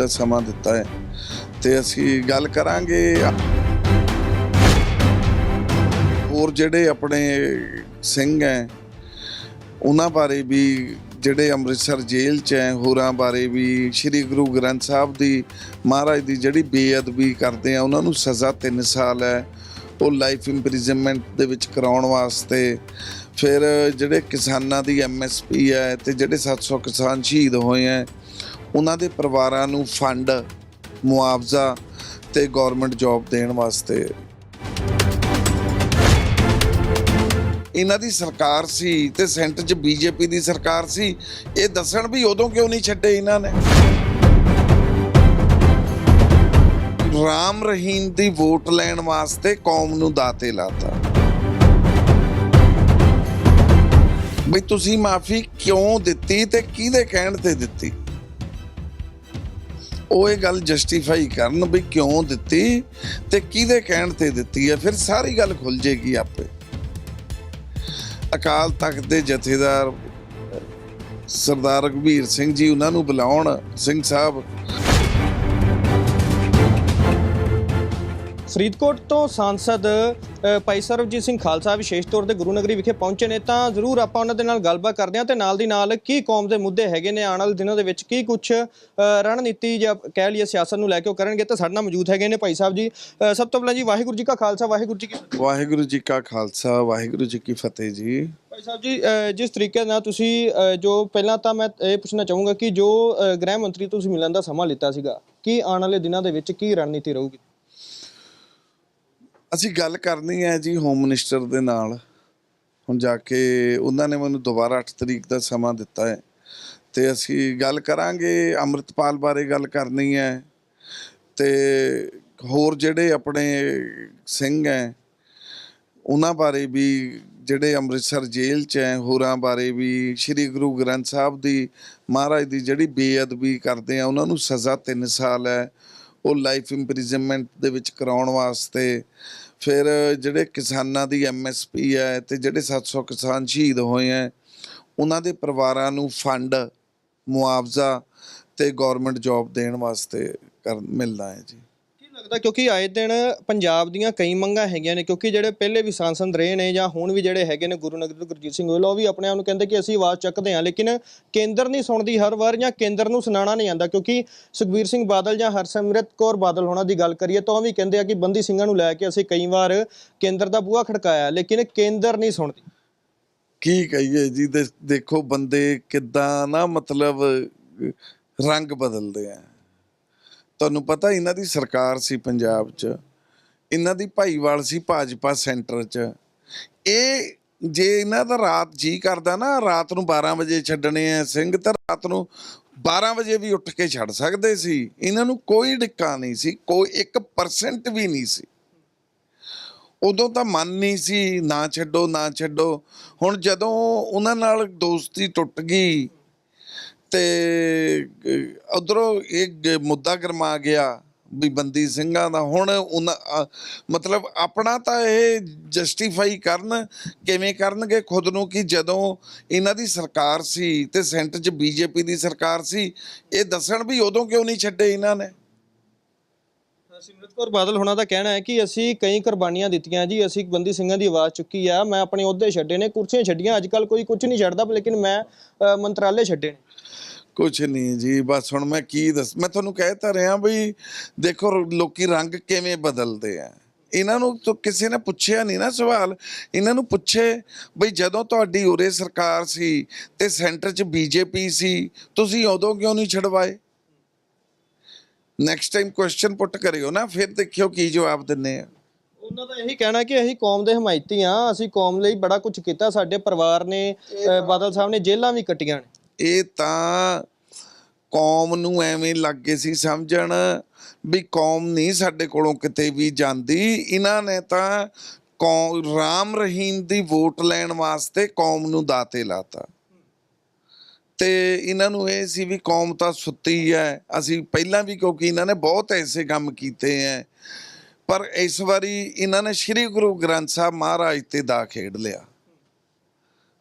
ਦਾ ਸਮਾਂ ਦਿੱਤਾ ਹੈ। ਤੇ ਅਸੀਂ ਗੱਲ ਕਰਾਂਗੇ ਹੋਰ ਜਿਹੜੇ ਆਪਣੇ ਸਿੰਘ ਹੈ, ਉਹਨਾਂ ਬਾਰੇ ਵੀ, ਜਿਹੜੇ ਅੰਮ੍ਰਿਤਸਰ ਜੇਲ੍ਹ 'ਚ ਹੈ, ਹੋਰਾਂ ਬਾਰੇ ਵੀ, ਸ੍ਰੀ ਗੁਰੂ ਗ੍ਰੰਥ ਸਾਹਿਬ ਦੀ, ਮਹਾਰਾਜ ਦੀ ਜਿਹੜੀ ਬੇਅਦਬੀ ਕਰਦੇ ਆ, ਉਹਨਾਂ ਨੂੰ ਸਜ਼ਾ 3 ਸਾਲ ਹੈ। ਉਹ ਲਾਈਫ ਇੰਪ੍ਰਿਜ਼ਨਮੈਂਟ ਦੇ ਵਿੱਚ ਕਰਾਉਣ ਵਾਸਤੇ। ਫਿਰ ਜਿਹੜੇ ਕਿਸਾਨਾਂ ਦੀ ਐਮਐਸਪੀ ਹੈ ਤੇ ਜਿਹੜੇ 700 ਕਿਸਾਨ ਸ਼ਹੀਦ ਹੋਏ ਹੈ ਉਹਨਾਂ ਦੇ ਪਰਿਵਾਰਾਂ ਨੂੰ ਫੰਡ, ਮੁਆਵਜ਼ਾ ਤੇ ਗਵਰਨਮੈਂਟ ਜੌਬ ਦੇਣ ਵਾਸਤੇ। ਇਹਨਾਂ ਦੀ ਸਰਕਾਰ ਸੀ ਤੇ ਸੈਂਟਰ 'ਚ ਬੀਜੇਪੀ ਦੀ ਸਰਕਾਰ ਸੀ। ਇਹ ਦੱਸਣ ਵੀ ਉਦੋਂ ਕਿਉਂ ਨਹੀਂ ਛੱਡੇ ਇਹਨਾਂ ਨੇ? ਰਾਮ ਰਹੀਮ ਦੀ ਵੋਟ ਲੈਣ ਵਾਸਤੇ ਕੌਮ ਨੂੰ ਦਾਤੇ ਲਾਤਾ। ਵੀ ਤੁਸੀਂ ਮਾਫੀ ਕਿਉਂ ਦਿੱਤੀ ਤੇ ਕਿਹਦੇ ਕਹਿਣ ਤੇ ਦਿੱਤੀ? ਉਹ ਇਹ ਗੱਲ ਜਸਟੀਫਾਈ ਕਰਨ ਵੀ ਕਿਉਂ ਦਿੱਤੀ ਤੇ ਕਿਹਦੇ ਕਹਿਣ ਤੇ ਦਿੱਤੀ ਹੈ? ਫਿਰ ਸਾਰੀ ਗੱਲ ਖੁੱਲ ਜੇਗੀ ਆਪੇ। ਅਕਾਲ ਤਖਤ ਦੇ ਜਥੇਦਾਰ ਸਰਦਾਰ ਰਘਬੀਰ ਸਿੰਘ ਜੀ, ਉਹਨਾਂ ਨੂੰ ਬੁਲਾਉਣ ਸਿੰਘ ਸਾਹਿਬ ਫਰੀਦਕੋਟ ਤੋਂ ਸਾਂਸਦ ਭਾਈ ਸਰਬਜੀਤ ਸਿੰਘ ਖਾਲਸਾ ਵਿਸ਼ੇਸ਼ ਤੌਰ ਤੇ ਗੁਰੂ ਨਗਰੀ ਵਿਖੇ ਪਹੁੰਚੇ ਨੇ ਤਾਂ ਜ਼ਰੂਰ ਆਪਾਂ ਉਹਨਾਂ ਦੇ ਨਾਲ ਗੱਲਬਾਤ ਕਰਦੇ ਹਾਂ ਤੇ ਨਾਲ ਦੀ ਨਾਲ ਕੀ ਕੌਮ ਦੇ ਮੁੱਦੇ ਹੈਗੇ ਨੇ ਆਉਣ ਵਾਲੇ ਦਿਨਾਂ ਦੇ ਵਿੱਚ ਕੀ ਕੁਝ ਰਣਨੀਤੀ ਜਾਂ ਕਹਿ ਲਈਏ ਸਿਆਸਤ ਨੂੰ ਲੈ ਕੇ ਉਹ ਕਰਨਗੇ ਤਾਂ ਸਾਡੇ ਨਾਲ ਮੌਜੂਦ ਹੈਗੇ ਨੇ ਭਾਈ ਸਾਹਿਬ ਜੀ। ਸਭ ਤੋਂ ਪਹਿਲਾਂ ਜੀ ਵਾਹਿਗੁਰੂ ਜੀ ਕਾ ਖਾਲਸਾ ਵਾਹਿਗੁਰੂ ਜੀ ਕੀ ਫਤਿਹ। ਵਾਹਿਗੁਰੂ ਜੀ ਕਾ ਖਾਲਸਾ ਵਾਹਿਗੁਰੂ ਜੀ ਕੀ ਫਤਿਹ ਜੀ। ਭਾਈ ਸਾਹਿਬ ਜੀ ਜਿਸ ਤਰੀਕੇ ਨਾਲ ਤੁਸੀਂ ਜੋ ਪਹਿਲਾਂ ਤਾਂ ਮੈਂ ਇਹ ਪੁੱਛਣਾ ਚਾਹੂੰਗਾ ਕਿ ਜੋ ਗ੍ਰਹਿ ਮੰਤਰੀ ਤੁਸੀਂ ਮਿਲਣ ਦਾ ਸਮਾਂ ਲਿੱਤਾ ਸੀਗਾ ਕੀ ਆਉਣ ਵਾਲੇ ਦਿਨਾਂ ਦੇ ਵਿੱਚ ਕੀ ਰਣਨੀਤੀ ਰਹੂਗੀ? ਅਸੀਂ ਗੱਲ ਕਰਨੀ ਹੈ ਜੀ ਹੋਮ ਮਿਨਿਸਟਰ ਦੇ ਨਾਲ। ਹੁਣ ਜਾ ਕੇ ਉਹਨਾਂ ਨੇ ਮੈਨੂੰ ਦੁਬਾਰਾ 8 ਤਰੀਕ ਦਾ ਸਮਾਂ ਦਿੱਤਾ ਹੈ। ਤੇ ਅਸੀਂ ਗੱਲ ਕਰਾਂਗੇ, ਅੰਮ੍ਰਿਤਪਾਲ ਬਾਰੇ ਗੱਲ ਕਰਨੀ ਹੈ। ਤੇ ਹੋਰ ਜਿਹੜੇ ਆਪਣੇ ਸਿੰਘ ਹੈ, ਉਹਨਾਂ ਬਾਰੇ ਵੀ ਜਿਹੜੇ ਅੰਮ੍ਰਿਤਸਰ ਜੇਲ੍ਹ 'ਚ ਹੈ, ਹੋਰਾਂ ਬਾਰੇ ਵੀ ਸ੍ਰੀ ਗੁਰੂ ਗ੍ਰੰਥ ਸਾਹਿਬ ਦੀ, ਮਹਾਰਾਜ ਦੀ ਜਿਹੜੀ ਬੇਅਦਬੀ ਕਰਦੇ ਆ, ਉਹਨਾਂ ਨੂੰ ਸਜ਼ਾ 3 ਸਾਲ ਹੈ। ਉਹ ਲਾਈਫ ਇੰਪ੍ਰਿਜ਼ਨਮੈਂਟ ਦੇ ਵਿੱਚ ਕਰਾਉਣ ਵਾਸਤੇ ਫਿਰ ਜਿਹੜੇ ਕਿਸਾਨਾਂ ਦੀ ਐਮਐਸਪੀ ਹੈ ਤੇ ਜਿਹੜੇ 700 ਕਿਸਾਨ ਸ਼ਹੀਦ ਹੋਏ ਹੈ, ਉਹਨਾਂ ਦੇ ਪਰਿਵਾਰਾਂ ਨੂੰ ਫੰਡ, ਮੁਆਵਜ਼ਾ ਤੇ ਗਵਰਨਮੈਂਟ ਜੌਬ ਦੇਣ ਵਾਸਤੇ ਕਰ, ਮਿਲਦਾ ਹੈ ਜੀ। ਲੱਗਦਾ ਕਿਉਂਕਿ ਆਏ ਦਿਨ ਪੰਜਾਬ ਦੀਆਂ ਕਈ ਮੰਗਾਂ ਹੈਗੀਆਂ ਨੇ, ਕਿਉਂਕਿ ਜਿਹੜੇ ਪਹਿਲੇ ਵੀ ਸਾਂਸਦ ਰਹੇ ਨੇ ਜਾਂ ਹੁਣ ਵੀ ਜਿਹੜੇ ਹੈਗੇ ਨੇ ਗੁਰੂ ਨਗਰੀ ਤੋਂ ਗੁਰਜੀਤ ਸਿੰਘ ਉਹ ਵੀ ਆਪਣੇ ਆਪ ਨੂੰ ਕਹਿੰਦੇ ਕਿ ਅਸੀਂ ਆਵਾਜ਼ ਚੱਕਦੇ ਹਾਂ, ਲੇਕਿਨ ਕੇਂਦਰ ਨਹੀਂ ਸੁਣਦੀ ਹਰ ਵਾਰ ਜਾਂ ਕੇਂਦਰ ਨੂੰ ਸੁਣਾਉਣਾ ਨਹੀਂ ਆਂਦਾ ਕਿਉਂਕਿ ਸੁਖਬੀਰ ਸਿੰਘ ਬਾਦਲ ਜਾਂ ਹਰਸਿਮਰਤ ਕੌਰ ਬਾਦਲ ਹੋਣਾ ਦੀ ਗੱਲ ਕਰੀਏ ਤਾਂ ਉਹ ਵੀ ਕਹਿੰਦੇ ਆ ਕਿ ਬੰਦੀ ਸਿੰਘਾਂ ਨੂੰ ਲੈ ਕੇ ਅਸੀਂ ਕਈ ਵਾਰ ਕੇਂਦਰ ਦਾ ਬੂਹਾ ਖੜਕਾਇਆ, ਲੇਕਿਨ ਕੇਂਦਰ ਨਹੀਂ ਸੁਣਦੀ। ਕੀ ਕਹੀਏ ਜੀ ਦੇਖੋ ਬੰਦੇ ਕਿੱਦਾਂ ਨਾ ਮਤਲਬ ਰੰਗ ਬਦਲਦੇ ਆ। ਤੁਹਾਨੂੰ ਪਤਾ ਇਹਨਾਂ ਦੀ ਸਰਕਾਰ ਸੀ ਪੰਜਾਬ 'ਚ, ਇਹਨਾਂ ਦੀ ਭਾਈਵਾਲ ਸੀ ਭਾਜਪਾ ਸੈਂਟਰ 'ਚ। ਇਹ ਜੇ ਇਹਨਾਂ ਦਾ ਰਾਤ ਜੀ ਕਰਦਾ ਨਾ, ਰਾਤ ਨੂੰ 12 ਵਜੇ ਛੱਡਣੇ ਆ ਸਿੰਘ ਤਾਂ ਰਾਤ ਨੂੰ 12 ਵਜੇ ਵੀ ਉੱਠ ਕੇ ਛੱਡ ਸਕਦੇ ਸੀ। ਇਹਨਾਂ ਨੂੰ ਕੋਈ ਡਿੱਕਾ ਨਹੀਂ ਸੀ, ਕੋਈ 1% ਵੀ ਨਹੀਂ ਸੀ। ਉਦੋਂ ਤਾਂ ਮਨ ਨਹੀਂ ਸੀ, ਨਾ ਛੱਡੋ ਨਾ ਛੱਡੋ। ਹੁਣ ਜਦੋਂ ਉਹਨਾਂ ਨਾਲ ਦੋਸਤੀ ਟੁੱਟ ਗਈ ਤੇ ਉਧਰੋਂ ਇਹ ਮੁੱਦਾ ਗਰਮਾ ਗਿਆ ਵੀ ਬੰਦੀ ਸਿੰਘਾਂ ਦਾ। ਹੁਣ ਮਤਲਬ ਆਪਣਾ ਤਾਂ ਇਹ ਜਸਟੀਫਾਈ ਕਰਨ, ਕਿਵੇਂ ਕਰਨਗੇ, ਖੁਦ ਨੂੰ ਕਿ ਜਦੋਂ ਇਹਨਾਂ ਦੀ ਸਰਕਾਰ ਸੀ ਤੇ ਸੈਂਟਰ 'ਚ ਬੀਜੇਪੀ ਦੀ ਸਰਕਾਰ ਸੀ, ਇਹ ਦੱਸਣ ਵੀ ਉਦੋਂ ਕਿਉਂ ਨਹੀਂ ਛੱਡੇ ਇਹਨਾਂ ਨੇ? ਸਿਮਰਤ ਕੌਰ, ਬਾਦਲ ਹੋਣਾ ਦਾ ਕਹਿਣਾ ਹੈ ਕਿ ਅਸੀਂ ਕਈ ਕੁਰਬਾਨੀਆਂ ਦਿੱਤੀਆਂ ਜੀ, ਅਸੀਂ ਬੰਦੀ ਸਿੰਘਾਂ ਦੀ ਆਵਾਜ਼ ਚੁੱਕੀ ਆ, ਮੈਂ ਆਪਣੇ ਅਹੁਦੇ ਛੱਡੇ ਨੇ, ਕੁਰਸੀਆਂ ਛੱਡੀਆਂ, ਅੱਜ ਕੱਲ ਕੋਈ ਕੁਝ ਨਹੀਂ ਛੱਡਦਾ, ਲੇਕਿਨ ਮੈਂ ਮੰਤਰਾਲੇ ਛੱਡੇ ਨੇ। ਕੁਛ ਨਹੀਂ ਜੀ, ਬਸ ਹੁਣ ਮੈਂ ਕੀ ਦੱਸ, ਮੈਂ ਤੁਹਾਨੂੰ ਕਹਿ ਤਾਂ ਰਿਹਾ ਵੀ ਦੇਖੋ ਲੋਕੀ ਰੰਗ ਕਿਵੇਂ ਬਦਲਦੇ ਆ। ਇਹਨਾਂ ਨੂੰ ਤਾਂ ਕਿਸੇ ਨੇ ਪੁੱਛਿਆ ਨਹੀਂ ਨਾ ਸਵਾਲ, ਇਹਨਾਂ ਨੂੰ ਪੁੱਛੇ ਬਈ ਜਦੋਂ ਤੁਹਾਡੀ ਉਰੇ ਸਰਕਾਰ ਸੀ ਤੇ ਸੈਂਟਰ 'ਚ ਬੀਜੇਪੀ ਸੀ, ਤੁਸੀਂ ਉਦੋਂ ਕਿਉਂ ਨਹੀਂ ਛਡਵਾਏ? ਨੈਕਸਟ ਟਾਈਮ ਕੁਐਸਚਨ ਪੁੱਟ ਕਰਿਓ ਨਾ, ਫਿਰ ਦੇਖਿਓ ਕੀ ਜਵਾਬ ਦਿੰਨੇ ਆ। ਉਹਨਾਂ ਦਾ ਇਹੀ ਕਹਿਣਾ ਕਿ ਅਸੀਂ ਕੌਮ ਦੇ ਹਮਾਇਤੀ ਆ, ਅਸੀਂ ਕੌਮ ਲਈ ਬੜਾ ਕੁਝ ਕੀਤਾ, ਸਾਡੇ ਪਰਿਵਾਰ ਨੇ ਬਾਦਲ ਸਾਹਿਬ ਨੇ ਜੇਲ੍ਹਾਂ ਵੀ ਕੱਟੀਆਂ ਨੇ। ਇਹ ਤਾਂ ਕੌਮ ਨੂੰ ਐਵੇਂ ਲੱਗੇ ਸੀ ਸਮਝਣ ਵੀ ਕੌਮ ਨਹੀਂ ਸਾਡੇ ਕੋਲੋਂ ਕਿਤੇ ਵੀ ਜਾਂਦੀ। ਇਹਨਾਂ ਨੇ ਤਾਂ ਕੌਮ, ਰਾਮ ਰਹੀਮ ਦੀ ਵੋਟ ਲੈਣ ਵਾਸਤੇ ਕੌਮ ਨੂੰ ਦਾਤੇ ਲਾਤਾ। ਤੇ ਇਹਨਾਂ ਨੂੰ ਇਹ ਸੀ ਵੀ ਕੌਮ ਤਾਂ ਸੁੱਤੀ ਹੈ। ਅਸੀਂ ਪਹਿਲਾਂ ਵੀ ਕਿਉਂਕਿ ਇਹਨਾਂ ਨੇ ਬਹੁਤ ਐਸੇ ਕੰਮ ਕੀਤੇ ਐ ਪਰ ਇਸ ਵਾਰੀ ਇਹਨਾਂ ਨੇ ਸ੍ਰੀ ਗੁਰੂ ਗ੍ਰੰਥ ਸਾਹਿਬ ਮਹਾਰਾਜ ਤੇ ਦਾ ਖੇਡ ਲਿਆ।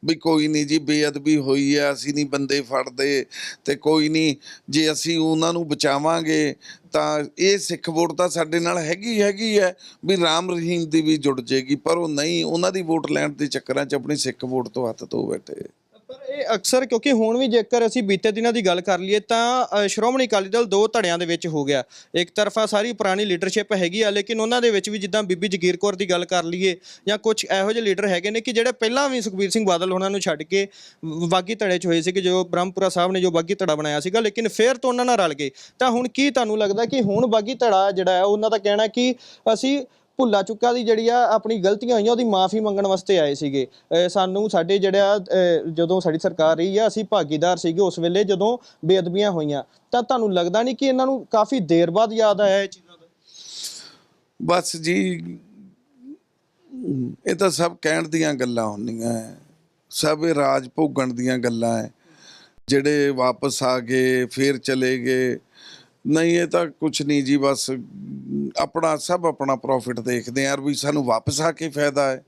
ਵੀ ਕੋਈ ਨਹੀਂ ਜੀ, ਬੇਅਦਬੀ ਹੋਈ ਹੈ, ਅਸੀਂ ਨਹੀਂ ਬੰਦੇ ਫੜਦੇ ਤੇ ਕੋਈ ਨਹੀਂ, ਜੇ ਅਸੀਂ ਉਹਨਾਂ ਨੂੰ ਬਚਾਵਾਂਗੇ ਤਾਂ ਇਹ ਸਿੱਖ ਵੋਟ ਤਾਂ ਸਾਡੇ ਨਾਲ ਹੈਗੀ ਹੈਗੀ ਹੈ ਵੀ ਰਾਮ ਰਹੀਮ ਦੀ ਵੀ ਜੁੜ ਜੇਗੀ, ਪਰ ਉਹ ਨਹੀਂ, ਉਹਨਾਂ ਦੀ ਵੋਟ ਲੈਣ ਦੇ ਚੱਕਰਾਂ 'ਚ ਆਪਣੀ ਸਿੱਖ ਵੋਟ ਤੋਂ ਹੱਥ ਧੋ ਬੈਠੇ। ਪਰ ਅਕਸਰ ਕਿਉਂਕਿ ਹੁਣ ਵੀ ਜੇਕਰ ਅਸੀਂ ਬੀਤੇ ਦਿਨਾਂ ਦੀ ਗੱਲ ਕਰ ਲਈਏ ਤਾਂ ਅ, ਸ਼੍ਰੋਮਣੀ ਅਕਾਲੀ ਦਲ ਦੋ ਧੜਿਆਂ ਦੇ ਵਿੱਚ ਹੋ ਗਿਆ। ਇੱਕ ਤਰਫਾ ਸਾਰੀ ਪੁਰਾਣੀ ਲੀਡਰਸ਼ਿਪ ਹੈਗੀ ਆ ਲੇਕਿਨ ਉਹਨਾਂ ਦੇ ਵਿੱਚ ਵੀ ਜਿੱਦਾਂ ਬੀਬੀ ਜਗੀਰ ਕੌਰ ਦੀ ਗੱਲ ਕਰ ਲਈਏ ਜਾਂ ਕੁਝ ਇਹੋ ਜਿਹੇ ਲੀਡਰ ਹੈਗੇ ਨੇ ਕਿ ਜਿਹੜੇ ਪਹਿਲਾਂ ਵੀ ਸੁਖਬੀਰ ਸਿੰਘ ਬਾਦਲ ਉਹਨਾਂ ਨੂੰ ਛੱਡ ਕੇ ਵ- ਬਾਗੀ ਧੜੇ 'ਚ ਹੋਏ ਸੀ ਕਿ ਜੋ ਬ੍ਰਹਮਪੁਰਾ ਸਾਹਿਬ ਨੇ ਜੋ ਬਾਗੀ ਧੜਾ ਬਣਾਇਆ ਸੀਗਾ ਲੇਕਿਨ ਫਿਰ ਤੋਂ ਉਹਨਾਂ ਨਾਲ ਰਲ ਗਏ। ਤਾਂ ਹੁਣ ਕੀ ਤੁਹਾਨੂੰ ਲੱਗਦਾ ਕਿ ਹੁਣ ਬਾਗੀ ਧੜਾ ਜਿਹੜਾ ਹੈ ਉਹਨਾਂ ਦਾ ਕਹਿਣਾ ਕਿ ਅਸੀਂ ਭੁੱਲਾ ਚੁੱਕਾ ਦੀ ਜਿਹੜੀ ਆ ਆਪਣੀ ਗਲਤੀਆਂ ਹੋਈਆਂ, ਉਹਦੀ ਮਾਫੀ ਮੰਗਣ ਵਾਸਤੇ ਆਏ ਸੀਗੇ। ਸਾਨੂੰ ਸਾਡੇ ਜਿਹੜਾ ਜਦੋਂ ਸਾਡੀ ਸਰਕਾਰ ਰਹੀ ਆ, ਅਸੀਂ ਭਾਗੀਦਾਰ ਸੀਗੇ ਉਸ ਵੇਲੇ ਜਦੋਂ ਬੇਅਦਬੀਆਂ ਹੋਈਆਂ। ਤਾਂ ਤੁਹਾਨੂੰ ਲੱਗਦਾ ਨਹੀਂ ਕਿ ਇਹਨਾਂ ਨੂੰ ਕਾਫੀ ਦੇਰ ਬਾਅਦ ਯਾਦ ਆਇਆ ਇਹ ਚੀਜ਼ਾਂ ਦਾ? ਬਸ ਜੀ, ਇਹ ਤਾਂ ਸਭ ਕਹਿਣ ਦੀਆਂ ਗੱਲਾਂ ਹੁੰਦੀਆਂ ਹੈ ਸਭ ਇਹ ਰਾਜ ਭੋਗਣ ਦੀਆਂ ਗੱਲਾਂ ਹੈ ਜਿਹੜੇ ਵਾਪਸ ਆ ਗਏ, ਫੇਰ ਚਲੇ ਗਏ। ਨਹੀਂ, ਇਹ ਤਾਂ ਕੁਝ ਨਹੀਂ ਜੀ, ਬਸ ਆਪਣਾ, ਸਭ ਆਪਣਾ ਪ੍ਰੋਫਿਟ ਦੇਖਦੇ ਆ ਵੀ ਸਾਨੂੰ ਵਾਪਸ ਆ ਕੇ ਫਾਇਦਾ ਹੈ।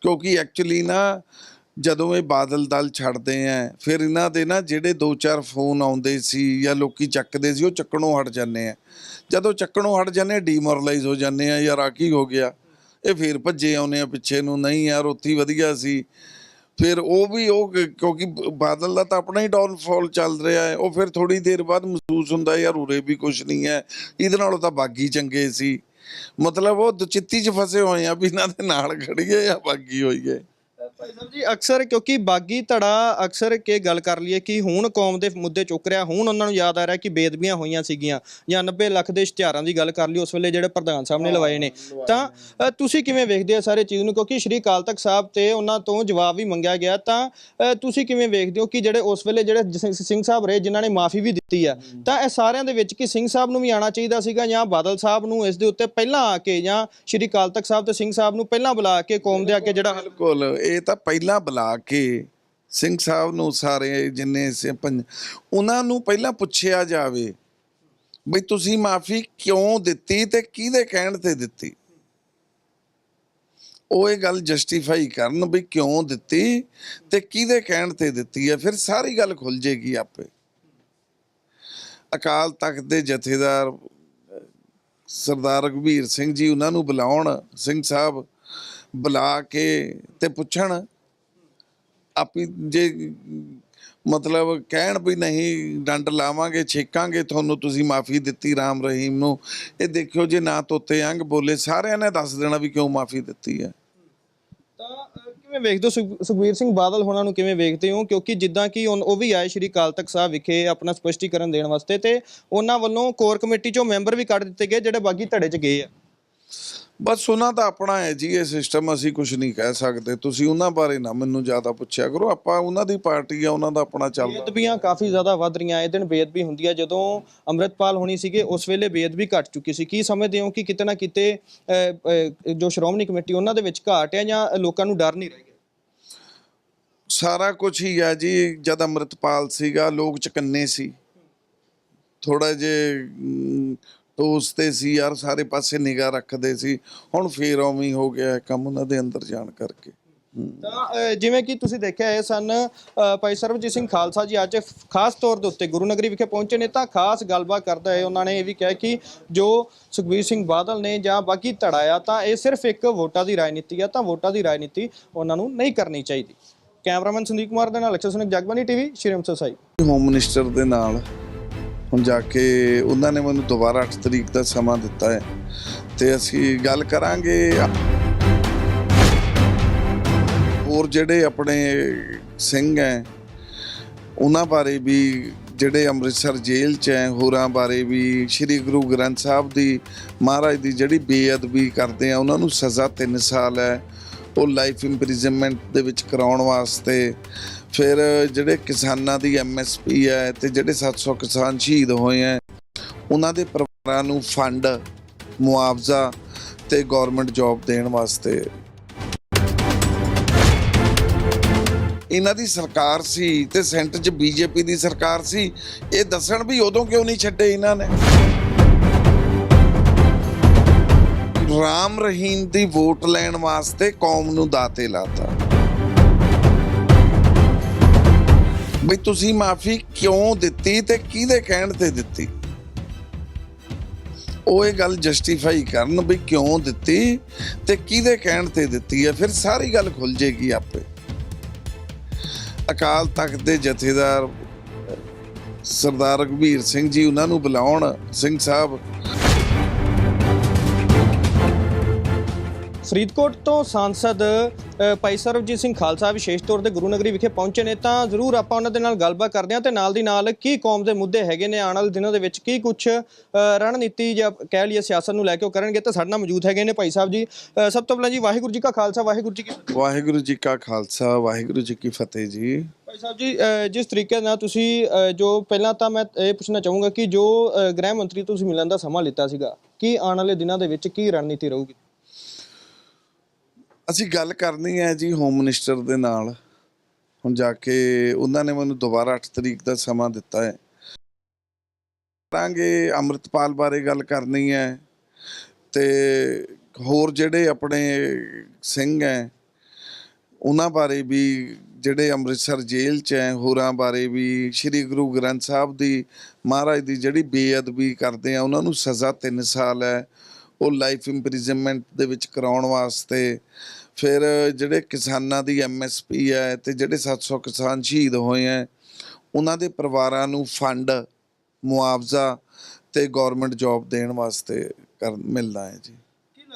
ਕਿਉਂਕਿ ਐਕਚੁਅਲੀ ਨਾ, ਜਦੋਂ ਇਹ ਬਾਦਲ ਦਲ ਛੱਡਦੇ ਆ, ਫਿਰ ਇਹਨਾਂ ਦੇ ਨਾ ਜਿਹੜੇ ਦੋ ਚਾਰ ਫੋਨ ਆਉਂਦੇ ਸੀ ਜਾਂ ਲੋਕੀ ਚੱਕਦੇ ਸੀ, ਉਹ ਚੱਕਣੋਂ ਹਟ ਜਾਂਦੇ ਆ। ਜਦੋਂ ਚੱਕਣੋਂ ਹਟ ਜਾਂਦੇ ਡੀਮੋਰਲਾਈਜ਼ ਹੋ ਜਾਂਦੇ ਆ, ਯਾਰ ਆ ਕੀ ਹੋ ਗਿਆ? ਇਹ ਫਿਰ ਭੱਜੇ ਆਉਨੇ ਆ ਪਿੱਛੇ ਨੂੰ, ਨਹੀਂ ਯਾਰ, ਉੱਥੇ ਵਧੀਆ ਸੀ। ਫਿਰ ਉਹ ਵੀ ਉਹ ਕਿਉਂਕਿ ਬਾਦਲ ਦਾ ਤਾਂ ਆਪਣਾ ਹੀ ਡਾਊਨਫਾਲ ਚੱਲ ਰਿਹਾ ਹੈ। ਉਹ ਫਿਰ ਥੋੜੀ ਦੇਰ ਬਾਅਦ ਮਹਿਸੂਸ ਹੁੰਦਾ ਯਾਰ ਉਰੇ ਵੀ ਕੁਝ ਨਹੀਂ ਹੈ। ਇਹਦੇ ਨਾਲੋਂ ਤਾਂ ਬਾਗੀ ਚੰਗੇ ਸੀ। ਮਤਲਬ ਉਹ ਦੁਚਿੱਤੀ 'ਚ ਫਸੇ ਹੋਏ ਆ ਵੀ ਇਹਨਾਂ ਦੇ ਨਾਲ ਖੜੀਏ ਜਾਂ ਬਾਗੀ ਹੋਈਏ। ਭਾਈ ਸਾਹਿਬ ਜੀ ਅਕਸਰ ਕਿਉਂਕਿ ਬਾਗੀ ਧੜਾ ਅਕਸਰ ਕੇ ਗੱਲ ਕਰ ਲਈਏ ਕਿ ਹੁਣ ਕੌਮ ਦੇ ਮੁੱਦੇ ਚੁੱਕ ਰਿਹਾ ਹੁਣ ਉਹਨਾਂ ਨੂੰ ਯਾਦ ਆ ਰਿਹਾ ਕਿ ਬੇਦਬੀਆਂ ਹੋਈਆਂ ਸੀਗੀਆਂ ਜਾਂ 90 ਲੱਖ ਦੇ ਇਸ਼ਤਿਹਾਰਾਂ ਦੀ ਗੱਲ ਕਰ ਲਈ ਉਸ ਵੇਲੇ ਜਿਹੜੇ ਪ੍ਰਧਾਨ ਸਾਹਿਬ ਨੇ ਲਵਾਏ ਨੇ। ਤਾਂ ਅ, ਤੁਸੀਂ ਕਿਵੇਂ ਵੇਖਦੇ ਹੋ ਸਾਰੇ ਚੀਜ਼ ਨੂੰ? ਕਿਉਂਕਿ ਸ਼੍ਰੀ ਅਕਾਲ ਤਖਤ ਸਾਹਿਬ ਤੇ ਉਹਨਾਂ ਤੋਂ ਜਵਾਬ ਵੀ ਮੰਗਿਆ ਗਿਆ। ਤਾਂ ਅ, ਤੁਸੀਂ ਕਿਵੇਂ ਵੇਖਦੇ ਹੋ ਕਿ ਜਿਹੜੇ ਉਸ ਵੇਲੇ ਜਿਹੜੇ ਜਸ- ਸਿੰਘ ਸਾਹਿਬ ਰਹੇ ਜਿਨ੍ਹਾਂ ਨੇ ਮਾਫੀ ਵੀ ਦਿੱਤੀ ਆ ਤਾਂ ਇਹ ਸਾਰਿਆਂ ਦੇ ਵਿੱਚ ਕਿ ਸਿੰਘ ਸਾਹਿਬ ਨੂੰ ਵੀ ਆਣਾ ਚਾਹੀਦਾ ਸੀਗਾ ਜਾਂ ਬਾਦਲ ਸਾਹਿਬ ਨੂੰ ਇਸ ਦੇ ਉੱਤੇ ਪਹਿਲਾਂ ਆ ਕੇ ਜਾਂ ਸ਼੍ਰੀ ਅਕਾਲ ਤਖਤ ਸਾਹਿਬ ਤੇ ਸਿੰਘ ਸਾਹਿਬ ਨੂੰ ਪਹਿਲਾਂ ਬੁਲਾ ਕੇ ਕੌਮ ਦੇ ਅੱਗੇ ਜਿਹੜਾ ਬਿਲਕੁਲ। ਇਹ ਤਾਂ ਪਹਿਲਾਂ ਬੁਲਾ ਕੇ ਸਿੰਘ ਸਾਹਿਬ ਨੂੰ ਸਾਰੇ ਜਿੰਨੇ ਉਹਨਾਂ ਨੂੰ ਪਹਿਲਾਂ ਪੁੱਛਿਆ ਜਾਵੇ, ਬਈ ਤੁਸੀਂ ਮਾਫੀ ਕਿਉਂ ਦਿੱਤੀ ਤੇ ਕਿਹਦੇ ਕਹਿਣ ਤੇ ਦਿੱਤੀ? ਉਹ ਇਹ ਗੱਲ ਜਸਟੀਫਾਈ ਕਰਨ ਵੀ ਕਿਉਂ ਦਿੱਤੀ ਤੇ ਕਿਹਦੇ ਕਹਿਣ ਤੇ ਦਿੱਤੀ ਹੈ, ਫਿਰ ਸਾਰੀ ਗੱਲ ਖੁੱਲ ਜੇਗੀ ਆਪੇ। ਅਕਾਲ ਤਖਤ ਦੇ ਜਥੇਦਾਰ ਸਰਦਾਰ ਰਘਵੀਰ ਸਿੰਘ ਜੀ, ਉਹਨਾਂ ਨੂੰ ਬੁਲਾਉਣ, ਸਿੰਘ ਸਾਹਿਬ ਬੁਲਾ ਕੇ ਤੇ ਪੁੱਛਣ, ਆਪੀ ਜੇ ਮਤਲਬ ਕਹਿਣ ਵੀ ਨਹੀਂ, ਡੰਡ ਲਾਵਾਂਗੇ, ਛੇਕਾਂਗੇ, ਤੁਹਾਨੂੰ ਤੁਸੀਂ ਮਾਫੀ ਦਿੱਤੀ ਰਾਮ ਰਹੀਮ ਨੂੰ। ਇਹ ਦੇਖਿਓ ਜੇ ਨਾ ਤੋਤੇ ਅੰਗ ਬੋਲੇ, ਸਾਰਿਆਂ ਨੇ ਦੱਸ ਦੇਣਾ ਵੀ ਕਿਉਂ ਮਾਫੀ ਦਿੱਤੀ ਹੈ। ਤਾਂ ਕਿਵੇਂ ਵੇਖਦੇ ਹੋ ਸੁਖ- ਸੁਖਬੀਰ ਸਿੰਘ ਬਾਦਲ ਹੋਣਾ ਨੂੰ ਕਿਵੇਂ ਵੇਖਦੇ ਹੋ? ਕਿਉਂਕਿ ਜਿੱਦਾਂ ਕਿ ਉਹ ਵੀ ਆਏ ਸ਼੍ਰੀ ਅਕਾਲ ਤਖਤ ਸਾਹਿਬ ਵਿਖੇ ਆਪਣਾ ਸਪਸ਼ਟੀਕਰਨ ਦੇਣ ਵਾਸਤੇ ਤੇ ਉਹਨਾਂ ਵੱਲੋਂ ਕੋਰ ਕਮੇਟੀ ਚੋਂ ਮੈਂਬਰ ਵੀ ਕੱਢ ਦਿੱਤੇ ਗਏ, ਜਿਹੜੇ ਬਾਗੀ ਧੜੇ 'ਚ ਗਏ ਆ। ਬਸ ਉਹਨਾਂ ਦਾ ਆਪਣਾ ਹੈ ਜੀ ਇਹ ਸਿਸਟਮ ਅਸੀਂ ਕੁਝ ਨਹੀਂ ਕਹਿ ਸਕਦੇ। ਤੁਸੀਂ ਉਹਨਾਂ ਬਾਰੇ ਨਾ ਮੈਨੂੰ ਜ਼ਿਆਦਾ ਪੁੱਛਿਆ ਕਰੋ। ਆਪਾਂ ਉਹਨਾਂ ਦੀ ਪਾਰਟੀ ਆ ਉਹਨਾਂ ਦਾ ਆਪਣਾ ਚੱਲਦਾ। ਬੇਅਦਬੀਆਂ ਕਾਫੀ ਜ਼ਿਆਦਾ ਵੱਧ ਰਹੀਆਂ। ਇਹ ਦਿਨ ਬੇਅਦਬੀ ਹੁੰਦੀ ਆ। ਜਦੋਂ ਅੰਮ੍ਰਿਤਪਾਲ ਹੋਣੀ ਸੀਗੇ ਉਸ ਵੇਲੇ ਬੇਅਦਬੀ ਘਟ ਚੁੱਕੀ ਸੀ। ਕੀ ਸਮਝਦੇ ਹੋ ਕਿ ਕਿਤੇ ਨਾ ਕਿਤੇ ਜੋ ਸ਼੍ਰੋਮਣੀ ਕਮੇਟੀ ਉਹਨਾਂ ਦੇ ਵਿੱਚ ਘਾਟ ਹੈ ਜਾਂ ਲੋਕਾਂ ਨੂੰ ਡਰ ਨਹੀਂ ਰਹਿ ਗਿਆ? ਸਾਰਾ ਕੁਝ ਹੀ ਆ ਜੀ। ਜਦ ਅੰਮ੍ਰਿਤਪਾਲ ਸੀਗਾ ਲੋਕ ਚਕੰਨੇ ਸੀ। ਥੋੜਾ ਜੇ ਟੋਸ ਤੇ ਸੀ ਯਾਰ ਸਾਰੇ ਪਾਸੇ ਨਿਗਾਹ ਰੱਖਦੇ ਸੀ। ਹੁਣ ਫੇਰ ਉਵੇਂ ਹੀ ਗਿਆ ਕੰਮ ਉਹਨਾਂ ਦੇ ਅੰਦਰ ਜਾਣ ਕਰਕੇ। ਤਾਂ ਜਿਵੇਂ ਕਿ ਤੁਸੀਂ ਦੇਖਿਆ ਇਹ ਸਨ ਭਾਈ ਸਰਬਜੀਤ ਸਿੰਘ ਖਾਲਸਾ ਜੀ ਅੱਜ ਖਾਸ ਤੌਰ ਦੇ ਉੱਤੇ ਗੁਰੂ ਨਗਰੀ ਵਿਖੇ ਪਹੁੰਚੇ ਨੇ। ਤਾਂ ਖਾਸ ਗੱਲਬਾਤ ਕਰਦਾ ਹੈ ਉਹਨਾਂ ਨੇ ਇਹ ਵੀ ਕਿਹਾ ਕਿ ਜੋ ਸੁਖਬੀਰ ਸਿੰਘ ਬਾਦਲ ਨੇ ਜਾਂ ਬਾਕੀ ਧੜਾਇਆ ਤਾਂ ਇਹ ਸਿਰਫ ਇੱਕ ਵੋਟਾਂ ਦੀ ਰਾਜਨੀਤੀ ਆ ਤਾਂ ਵੋਟਾਂ ਦੀ ਰਾਜਨੀਤੀ ਉਹਨਾਂ ਨੂੰ ਨਹੀਂ ਕਰਨੀ ਚਾਹੀਦੀ। ਕੈਮਰਾਮੈਨ ਸੰਦੀਪ ਕੁਮਾਰ ਦੇ ਨਾਲ Akshar Sunik Jagbani TV Shri Amritsar Sahib. Home minister ਦੇ ਨਾਲ ਹੁਣ ਜਾ ਕੇ ਉਹਨਾਂ ਨੇ ਮੈਨੂੰ ਦੁਬਾਰਾ 8 ਤਰੀਕ ਦਾ ਸਮਾਂ ਦਿੱਤਾ ਹੈ ਤੇ ਅਸੀਂ ਗੱਲ ਕਰਾਂਗੇ ਹੋਰ ਜਿਹੜੇ ਆਪਣੇ ਸਿੰਘ ਹੈ, ਉਹਨਾਂ ਬਾਰੇ ਵੀ, ਜਿਹੜੇ ਅੰਮ੍ਰਿਤਸਰ ਜੇਲ੍ਹ 'ਚ ਹੈ, ਹੋਰਾਂ ਬਾਰੇ ਵੀ, ਸ੍ਰੀ ਗੁਰੂ ਗ੍ਰੰਥ ਸਾਹਿਬ ਦੀ ਮਹਾਰਾਜ ਦੀ ਜਿਹੜੀ ਬੇਅਦਬੀ ਕਰਦੇ ਆ, ਉਹਨਾਂ ਨੂੰ ਸਜ਼ਾ 3 ਸਾਲ ਹੈ। ਉਹ ਲਾਈਫ ਇੰਪ੍ਰਿਜ਼ਨਮੈਂਟ ਦੇ ਵਿੱਚ ਕਰਾਉਣ ਵਾਸਤੇ। ਫਿਰ ਜਿਹੜੇ ਕਿਸਾਨਾਂ ਦੀ ਐਮਐਸਪੀ ਹੈ ਤੇ ਜਿਹੜੇ 700 ਕਿਸਾਨ ਸ਼ਹੀਦ ਹੋਏ ਹੈ, ਉਹਨਾਂ ਦੇ ਪਰਿਵਾਰਾਂ ਨੂੰ ਫੰਡ ਮੁਆਵਜ਼ਾ ਤੇ ਗਵਰਨਮੈਂਟ ਜੌਬ ਦੇਣ ਵਾਸਤੇ। ਇਹਨਾਂ ਦੀ ਸਰਕਾਰ ਸੀ ਤੇ ਸੈਂਟਰ 'ਚ ਬੀਜੇਪੀ ਦੀ ਸਰਕਾਰ ਸੀ। ਇਹ ਦੱਸਣ ਵੀ ਉਦੋਂ ਕਿਉਂ ਨਹੀਂ ਛੱਡੇ ਇਹਨਾਂ ਨੇ? ਰਾਮ ਰਹੀਮ ਦੀ ਵੋਟ ਲੈਣ ਵਾਸਤੇ ਕੌਮ ਨੂੰ ਦਾਤੇ ਲਾਤਾ। ਬਈ ਤੁਸੀਂ ਮਾਫੀ ਕਿਉਂ ਦਿੱਤੀ ਤੇ ਕਿਹਦੇ ਕਹਿਣ ਤੇ ਦਿੱਤੀ? ਉਹ ਇਹ ਗੱਲ ਜਸਟੀਫਾਈ ਕਰਨ ਵੀ ਕਿਉਂ ਦਿੱਤੀ ਤੇ ਕਿਹਦੇ ਕਹਿਣ ਤੇ ਦਿੱਤੀ ਹੈ, ਫਿਰ ਸਾਰੀ ਗੱਲ ਖੁੱਲ ਜੇਗੀ ਆਪੇ। ਅਕਾਲ ਤਖਤ ਦੇ ਜਥੇਦਾਰ ਸਰਦਾਰ ਰਘਬੀਰ ਸਿੰਘ ਜੀ, ਉਹਨਾਂ ਨੂੰ ਬੁਲਾਉਣ ਸਿੰਘ ਸਾਹਿਬ ਫਰੀਦਕੋਟ ਤੋਂ ਸਾਂਸਦ ਭਾਈ ਸਰਬਜੀਤ ਸਿੰਘ ਖਾਲਸਾ ਵਿਸ਼ੇਸ਼ ਤੌਰ ਤੇ ਗੁਰੂ ਨਗਰੀ ਵਿਖੇ ਪਹੁੰਚੇ ਨੇ ਤਾਂ ਜ਼ਰੂਰ ਆਪਾਂ ਉਹਨਾਂ ਦੇ ਨਾਲ ਗੱਲਬਾਤ ਕਰਦੇ ਹਾਂ ਤੇ ਨਾਲ ਦੀ ਨਾਲ ਕੀ ਕੌਮ ਦੇ ਮੁੱਦੇ ਹੈਗੇ ਨੇ ਆਉਣ ਵਾਲੇ ਦਿਨਾਂ ਦੇ ਵਿੱਚ ਕੀ ਕੁਝ ਰਣਨੀਤੀ ਜਾਂ ਕਹਿ ਲਈਏ ਸਿਆਸਤ ਨੂੰ ਲੈ ਕੇ ਉਹ ਕਰਨਗੇ ਤਾਂ ਸਾਡੇ ਨਾਲ ਮੌਜੂਦ ਹੈਗੇ ਨੇ ਭਾਈ ਸਾਹਿਬ ਜੀ। ਸਭ ਤੋਂ ਪਹਿਲਾਂ ਜੀ ਵਾਹਿਗੁਰੂ ਜੀ ਕਾ ਖਾਲਸਾ ਵਾਹਿਗੁਰੂ ਜੀ ਕੀ ਫਤਿਹ। ਵਾਹਿਗੁਰੂ ਜੀ ਕਾ ਖਾਲਸਾ ਵਾਹਿਗੁਰੂ ਜੀ ਕੀ ਫਤਿਹ ਜੀ। ਭਾਈ ਸਾਹਿਬ ਜੀ ਜਿਸ ਤਰੀਕੇ ਨਾਲ ਤੁਸੀਂ ਜੋ ਪਹਿਲਾਂ ਤਾਂ ਮੈਂ ਇਹ ਪੁੱਛਣਾ ਚਾਹੂੰਗਾ ਕਿ ਜੋ ਗ੍ਰਹਿ ਮੰਤਰੀ ਤੁਸੀਂ ਮਿਲਣ ਦਾ ਸਮਾਂ ਲਿੱਤਾ ਸੀਗਾ ਕੀ ਆਉਣ ਵਾਲੇ ਦਿਨਾਂ ਦੇ ਵਿੱਚ ਕੀ ਰਣਨੀਤੀ ਰਹੂਗੀ? ਅਸੀਂ ਗੱਲ ਕਰਨੀ ਹੈ ਜੀ ਹੋਮ ਮਿਨਿਸਟਰ ਦੇ ਨਾਲ। ਹੁਣ ਜਾ ਕੇ ਉਹਨਾਂ ਨੇ ਮੈਨੂੰ ਦੁਬਾਰਾ 8 ਤਰੀਕ ਦਾ ਸਮਾਂ ਦਿੱਤਾ ਹੈ। ਕਰਾਂਗੇ, ਅੰਮ੍ਰਿਤਪਾਲ ਬਾਰੇ ਗੱਲ ਕਰਨੀ ਹੈ। ਤੇ ਹੋਰ ਜਿਹੜੇ ਆਪਣੇ ਸਿੰਘ ਹੈ, ਉਹਨਾਂ ਬਾਰੇ ਵੀ ਜਿਹੜੇ ਅੰਮ੍ਰਿਤਸਰ ਜੇਲ੍ਹ 'ਚ ਹੈ, ਹੋਰਾਂ ਬਾਰੇ ਵੀ ਸ੍ਰੀ ਗੁਰੂ ਗ੍ਰੰਥ ਸਾਹਿਬ ਦੀ, ਮਹਾਰਾਜ ਦੀ ਜਿਹੜੀ ਬੇਅਦਬੀ ਕਰਦੇ ਆ, ਉਹਨਾਂ ਨੂੰ ਸਜ਼ਾ 3 ਸਾਲ ਹੈ। ਉਹ ਲਾਈਫ ਇੰਪ੍ਰਿਜ਼ਨਮੈਂਟ ਦੇ ਵਿੱਚ ਕਰਾਉਣ ਵਾਸਤੇ ਫਿਰ ਜਿਹੜੇ ਕਿਸਾਨਾਂ ਦੀ ਐਮਐਸਪੀ ਹੈ ਤੇ ਜਿਹੜੇ 700 ਕਿਸਾਨ ਸ਼ਹੀਦ ਹੋਏ ਹੈ, ਉਹਨਾਂ ਦੇ ਪਰਿਵਾਰਾਂ ਨੂੰ ਫੰਡ, ਮੁਆਵਜ਼ਾ ਤੇ ਗਵਰਨਮੈਂਟ ਜੌਬ ਦੇਣ ਵਾਸਤੇ ਕਰ, ਮਿਲਦਾ ਹੈ ਜੀ।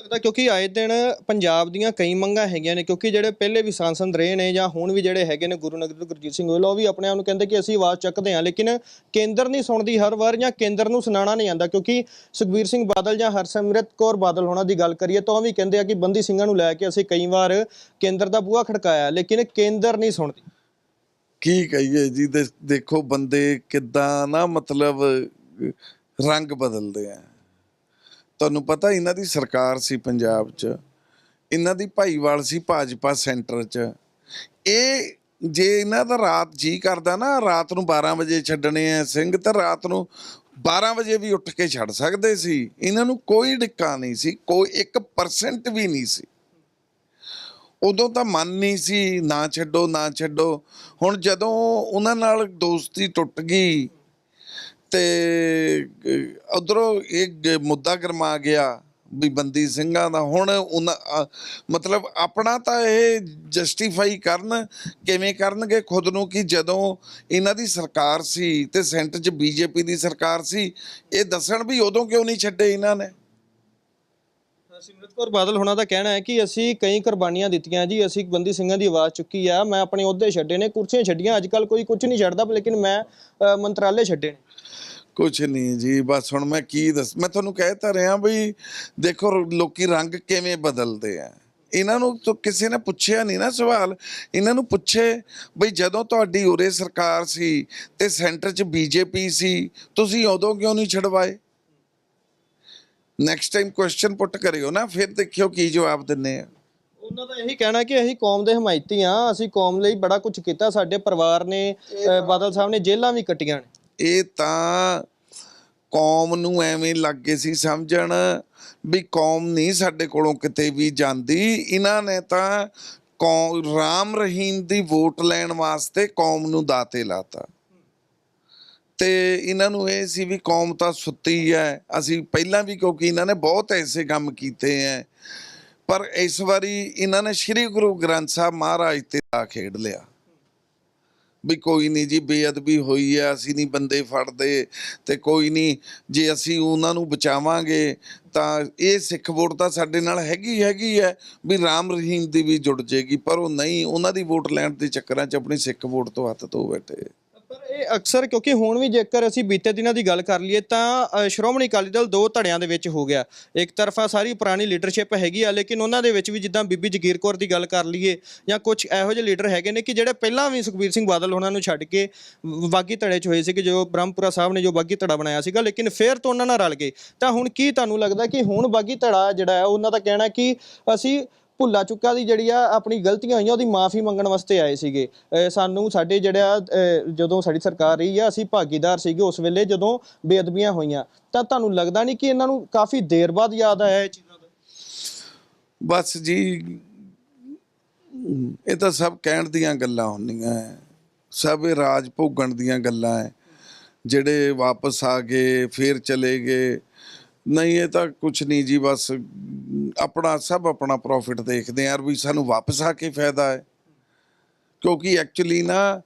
ਲੱਗਦਾ ਕਿਉਂਕਿ ਆਏ ਦਿਨ ਪੰਜਾਬ ਦੀਆਂ ਕਈ ਮੰਗਾਂ ਹੈਗੀਆਂ ਨੇ, ਕਿਉਂਕਿ ਜਿਹੜੇ ਪਹਿਲੇ ਵੀ ਸਾਂਸਦ ਰਹੇ ਨੇ ਜਾਂ ਹੁਣ ਵੀ ਜਿਹੜੇ ਹੈਗੇ ਨੇ, ਗੁਰੂ ਨਗਰੀ ਤੋਂ ਗੁਰਜੀਤ ਸਿੰਘ ਹੋਇਲ ਉਹ ਵੀ ਆਪਣੇ ਆਪ ਨੂੰ ਕਹਿੰਦੇ ਕਿ ਅਸੀਂ ਆਵਾਜ਼ ਚੱਕਦੇ ਹਾਂ, ਲੇਕਿਨ ਕੇਂਦਰ ਨਹੀਂ ਸੁਣਦੀ ਹਰ ਵਾਰ ਜਾਂ ਕੇਂਦਰ ਨੂੰ ਸੁਣਾਉਣਾ ਨਹੀਂ ਆਂਦਾ ਕਿਉਂਕਿ ਸੁਖਬੀਰ ਸਿੰਘ ਬਾਦਲ ਜਾਂ ਹਰਸਿਮਰਤ ਕੌਰ ਬਾਦਲ ਹੋਣਾ ਦੀ ਗੱਲ ਕਰੀਏ, ਤਾਂ ਉਹ ਵੀ ਕਹਿੰਦੇ ਆ ਕਿ ਬੰਦੀ ਸਿੰਘਾਂ ਨੂੰ ਲੈ ਕੇ ਅਸੀਂ ਕਈ ਵਾਰ ਕੇਂਦਰ ਦਾ ਬੂਹਾ ਖੜਕਾਇਆ, ਲੇਕਿਨ ਕੇਂਦਰ ਨਹੀਂ ਸੁਣਦੀ। ਕੀ ਕਹੀਏ ਜੀ ਦੇਖੋ ਬੰਦੇ ਕਿੱਦਾਂ ਨਾ ਮਤਲਬ ਰੰਗ ਬਦਲਦੇ ਆ। ਤੁਹਾਨੂੰ ਪਤਾ ਇਹਨਾਂ ਦੀ ਸਰਕਾਰ ਸੀ ਪੰਜਾਬ 'ਚ, ਇਹਨਾਂ ਦੀ ਭਾਈਵਾਲ ਸੀ ਭਾਜਪਾ ਸੈਂਟਰ 'ਚ। ਇਹ ਜੇ ਇਹਨਾਂ ਦਾ ਰਾਤ ਜੀ ਕਰਦਾ ਨਾ, ਰਾਤ ਨੂੰ 12 ਵਜੇ ਛੱਡਣੇ ਆ ਸਿੰਘ, ਤਾਂ ਰਾਤ ਨੂੰ 12 ਵਜੇ ਵੀ ਉੱਠ ਕੇ ਛੱਡ ਸਕਦੇ ਸੀ। ਇਹਨਾਂ ਨੂੰ ਕੋਈ ਡਿੱਕਾ ਨਹੀਂ ਸੀ, ਕੋਈ 1% ਵੀ ਨਹੀਂ ਸੀ। ਉਦੋਂ ਤਾਂ ਮਨ ਨਹੀਂ ਸੀ, ਨਾ ਛੱਡੋ ਨਾ ਛੱਡੋ। ਹੁਣ ਜਦੋਂ ਉਹਨਾਂ ਨਾਲ ਦੋਸਤੀ ਟੁੱਟ ਗਈ ਤੇ ਉਧਰੋਂ ਇੱਕ ਮੁੱਦਾ ਗਰਮਾ ਗਿਆ ਵੀ ਬੰਦੀ ਸਿੰਘਾਂ ਦਾ। ਹੁਣ ਉਹਨਾਂ ਮਤਲਬ ਆਪਣਾ ਤਾਂ ਇਹ ਜਸਟੀਫਾਈ ਕਰਨ, ਕਿਵੇਂ ਕਰਨਗੇ ਖੁਦ ਨੂੰ ਕਿ ਜਦੋਂ ਇਹਨਾਂ ਦੀ ਸਰਕਾਰ ਸੀ ਤੇ ਸੈਂਟਰ 'ਚ ਬੀਜੇਪੀ ਦੀ ਸਰਕਾਰ ਸੀ, ਇਹ ਦੱਸਣ ਵੀ ਉਦੋਂ ਕਿਉਂ ਨਹੀਂ ਛੱਡੇ ਇਹਨਾਂ ਨੇ? ਸਿਮਰਤ ਕੌਰ ਬਾਦਲ ਹੋਣਾ ਦਾ ਕਹਿਣਾ ਹੈ ਕਿ ਅਸੀਂ ਕਈ ਕੁਰਬਾਨੀਆਂ ਦਿੱਤੀਆਂ ਜੀ, ਅਸੀਂ ਬੰਦੀ ਸਿੰਘਾਂ ਦੀ ਆਵਾਜ਼ ਚੁੱਕੀ ਆ, ਮੈਂ ਆਪਣੇ ਅਹੁਦੇ ਛੱਡੇ ਨੇ, ਕੁਰਸੀਆਂ ਛੱਡੀਆਂ ਅੱਜ ਕੱਲ ਕੋਈ ਕੁਝ ਨਹੀਂ ਛੱਡਦਾ, ਲੇਕਿਨ ਮੈਂ ਮੰਤਰਾਲੇ ਛੱਡੇ ਨੇ। ਕੁਛ ਨਹੀਂ ਜੀ, ਬਸ ਹੁਣ ਮੈਂ ਕੀ ਦੱਸ, ਮੈਂ ਤੁਹਾਨੂੰ ਕਹਿ ਤਾਂ ਰਿਹਾ ਬਈ, ਦੇਖੋ ਲੋਕੀ ਰੰਗ ਕਿਵੇਂ ਬਦਲਦੇ ਆ। ਇਹਨਾਂ ਨੂੰ ਤਾਂ ਕਿਸੇ ਨੇ ਪੁੱਛਿਆ ਨਹੀਂ ਨਾ ਸਵਾਲ, ਇਹਨਾਂ ਨੂੰ ਪੁੱਛੇ ਬਈ ਜਦੋਂ ਤੁਹਾਡੀ ਉਰੇ ਸਰਕਾਰ ਸੀ ਤੇ ਸੈਂਟਰ 'ਚ ਬੀਜੇਪੀ ਸੀ, ਤੁਸੀਂ ਉਦੋਂ ਕਿਉਂ ਨਹੀਂ ਛਡਵਾਏ? ਨੈਕਸਟ ਟਾਈਮ ਕੁਐਸਚਨ ਪੁੱਟ ਕਰਿਓ ਨਾ ਫਿਰ ਦੇਖਿਓ ਕੀ ਜਵਾਬ ਦਿੰਨੇ ਆ। ਉਹਨਾਂ ਦਾ ਇਹੀ ਕਹਿਣਾ ਕਿ ਅਸੀਂ ਕੌਮ ਦੇ ਹਮਾਇਤੀ ਆ ਅਸੀਂ ਕੌਮ ਲਈ ਬੜਾ ਕੁਝ ਕੀਤਾ ਸਾਡੇ ਪਰਿਵਾਰ ਨੇ ਬਾਦਲ ਸਾਹਿਬ ਨੇ ਜੇਲ੍ਹਾਂ ਵੀ ਕੱਟੀਆਂ ਨੇ। ਇਹ ਤਾਂ ਕੌਮ ਨੂੰ ਐਵੇਂ ਲੱਗੇ ਸੀ ਸਮਝਣ ਵੀ ਕੌਮ ਨਹੀਂ ਸਾਡੇ ਕੋਲੋਂ ਕਿਤੇ ਵੀ ਜਾਂਦੀ। ਇਹਨਾਂ ਨੇ ਤਾਂ ਕੌਮ ਰਾਮ ਰਹੀਮ ਦੀ ਵੋਟ ਲੈਣ ਵਾਸਤੇ ਕੌਮ ਨੂੰ ਦਾਤੇ ਲਾਤਾ। ਤੇ ਇਹਨਾਂ ਨੂੰ ਇਹ ਸੀ ਵੀ ਕੌਮ ਤਾਂ ਸੁੱਤੀ ਹੈ। ਅਸੀਂ ਪਹਿਲਾਂ ਵੀ ਕਿਉਂਕਿ ਇਹਨਾਂ ਨੇ ਬਹੁਤ ਐਸੇ ਕੰਮ ਕੀਤੇ ਹੈ ਪਰ ਇਸ ਵਾਰੀ ਇਹਨਾਂ ਨੇ ਸ੍ਰੀ ਗੁਰੂ ਗ੍ਰੰਥ ਸਾਹਿਬ ਮਹਾਰਾਜ ਤੇ ਆ ਖੇਡ ਲਿਆ। ਵੀ ਕੋਈ ਨਹੀਂ ਜੀ, ਬੇਅਦਬੀ ਹੋਈ ਹੈ ਅਸੀਂ ਨਹੀਂ ਬੰਦੇ ਫੜਦੇ ਤੇ ਕੋਈ ਨਹੀਂ, ਜੇ ਅਸੀਂ ਉਹਨਾਂ ਨੂੰ ਬਚਾਵਾਂਗੇ ਤਾਂ ਇਹ ਸਿੱਖ ਵੋਟ ਤਾਂ ਸਾਡੇ ਨਾਲ ਹੈਗੀ ਹੈਗੀ ਹੈ ਵੀ ਰਾਮ ਰਹੀਮ ਦੀ ਵੀ ਜੁੜ ਜੇਗੀ। ਪਰ ਉਹ ਨਹੀਂ, ਉਹਨਾਂ ਦੀ ਵੋਟ ਲੈਣ ਦੇ ਚੱਕਰਾਂ 'ਚ ਆਪਣੀ ਸਿੱਖ ਵੋਟ ਤੋਂ ਹੱਥ ਧੋ ਬੈਠੇ। ਇਹ ਅਕਸਰ ਕਿਉਂਕਿ ਹੁਣ ਵੀ ਜੇਕਰ ਅਸੀਂ ਬੀਤੇ ਦਿਨਾਂ ਦੀ ਗੱਲ ਕਰ ਲਈਏ ਤਾਂ ਅ, ਸ਼੍ਰੋਮਣੀ ਅਕਾਲੀ ਦਲ ਦੋ ਧੜਿਆਂ ਦੇ ਵਿੱਚ ਹੋ ਗਿਆ। ਇੱਕ ਤਰਫਾ ਸਾਰੀ ਪੁਰਾਣੀ ਲੀਡਰਸ਼ਿਪ ਹੈਗੀ ਆ ਲੇਕਿਨ ਉਹਨਾਂ ਦੇ ਵਿੱਚ ਵੀ ਜਿੱਦਾਂ ਬੀਬੀ ਜਗੀਰ ਕੌਰ ਦੀ ਗੱਲ ਕਰ ਲਈਏ ਜਾਂ ਕੁਝ ਇਹੋ ਜਿਹੇ ਲੀਡਰ ਹੈਗੇ ਨੇ ਕਿ ਜਿਹੜੇ ਪਹਿਲਾਂ ਵੀ ਸੁਖਬੀਰ ਸਿੰਘ ਬਾਦਲ ਉਹਨਾਂ ਨੂੰ ਛੱਡ ਕੇ ਵ- ਬਾਗੀ ਧੜੇ 'ਚ ਹੋਏ ਸੀ ਕਿ ਜੋ ਬ੍ਰਹਮਪੁਰਾ ਸਾਹਿਬ ਨੇ ਜੋ ਬਾਗੀ ਧੜਾ ਬਣਾਇਆ ਸੀਗਾ ਲੇਕਿਨ ਫਿਰ ਤੋਂ ਉਹਨਾਂ ਨਾਲ ਰਲ ਗਏ। ਤਾਂ ਹੁਣ ਕੀ ਤੁਹਾਨੂੰ ਲੱਗਦਾ ਕਿ ਹੁਣ ਬਾਗੀ ਧੜਾ ਜਿਹੜਾ ਹੈ ਉਹਨਾਂ ਦਾ ਕਹਿਣਾ ਕਿ ਅਸੀਂ ਭੁੱਲਾ ਚੁੱਕਾ ਦੀ ਜਿਹੜੀ ਆ ਆਪਣੀ ਗਲਤੀਆਂ ਹੋਈਆਂ, ਉਹਦੀ ਮਾਫੀ ਮੰਗਣ ਵਾਸਤੇ ਆਏ ਸੀਗੇ। ਸਾਨੂੰ ਸਾਡੇ ਜਿਹੜਾ ਜਦੋਂ ਸਾਡੀ ਸਰਕਾਰ ਰਹੀ ਆ, ਅਸੀਂ ਭਾਗੀਦਾਰ ਸੀਗੇ ਉਸ ਵੇਲੇ ਜਦੋਂ ਬੇਅਦਬੀਆਂ ਹੋਈਆਂ। ਤਾਂ ਤੁਹਾਨੂੰ ਲੱਗਦਾ ਨਹੀਂ ਕਿ ਇਹਨਾਂ ਨੂੰ ਕਾਫੀ ਦੇਰ ਬਾਅਦ ਯਾਦ ਆਇਆ ਇਹ ਚੀਜ਼ਾਂ ਦਾ? ਬਸ ਜੀ, ਇਹ ਤਾਂ ਸਭ ਕਹਿਣ ਦੀਆਂ ਗੱਲਾਂ ਹੁੰਦੀਆਂ ਹੈ। ਸਭ ਇਹ ਰਾਜ ਭੋਗਣ ਦੀਆਂ ਗੱਲਾਂ ਹੈ ਜਿਹੜੇ ਵਾਪਸ ਆ ਗਏ, ਫੇਰ ਚਲੇ ਗਏ। ਨਹੀਂ, ਇਹ ਤਾਂ ਕੁਝ ਨਹੀਂ ਜੀ, ਬਸ ਆਪਣਾ ਸਭ ਆਪਣਾ ਪ੍ਰੋਫਿਟ ਦੇਖਦੇ ਆ ਯਾਰ ਵੀ ਸਾਨੂੰ ਵਾਪਸ ਆ ਕੇ ਫਾਇਦਾ ਹੈ। ਕਿਉਂਕਿ ਐਕਚੁਅਲੀ ਨਾ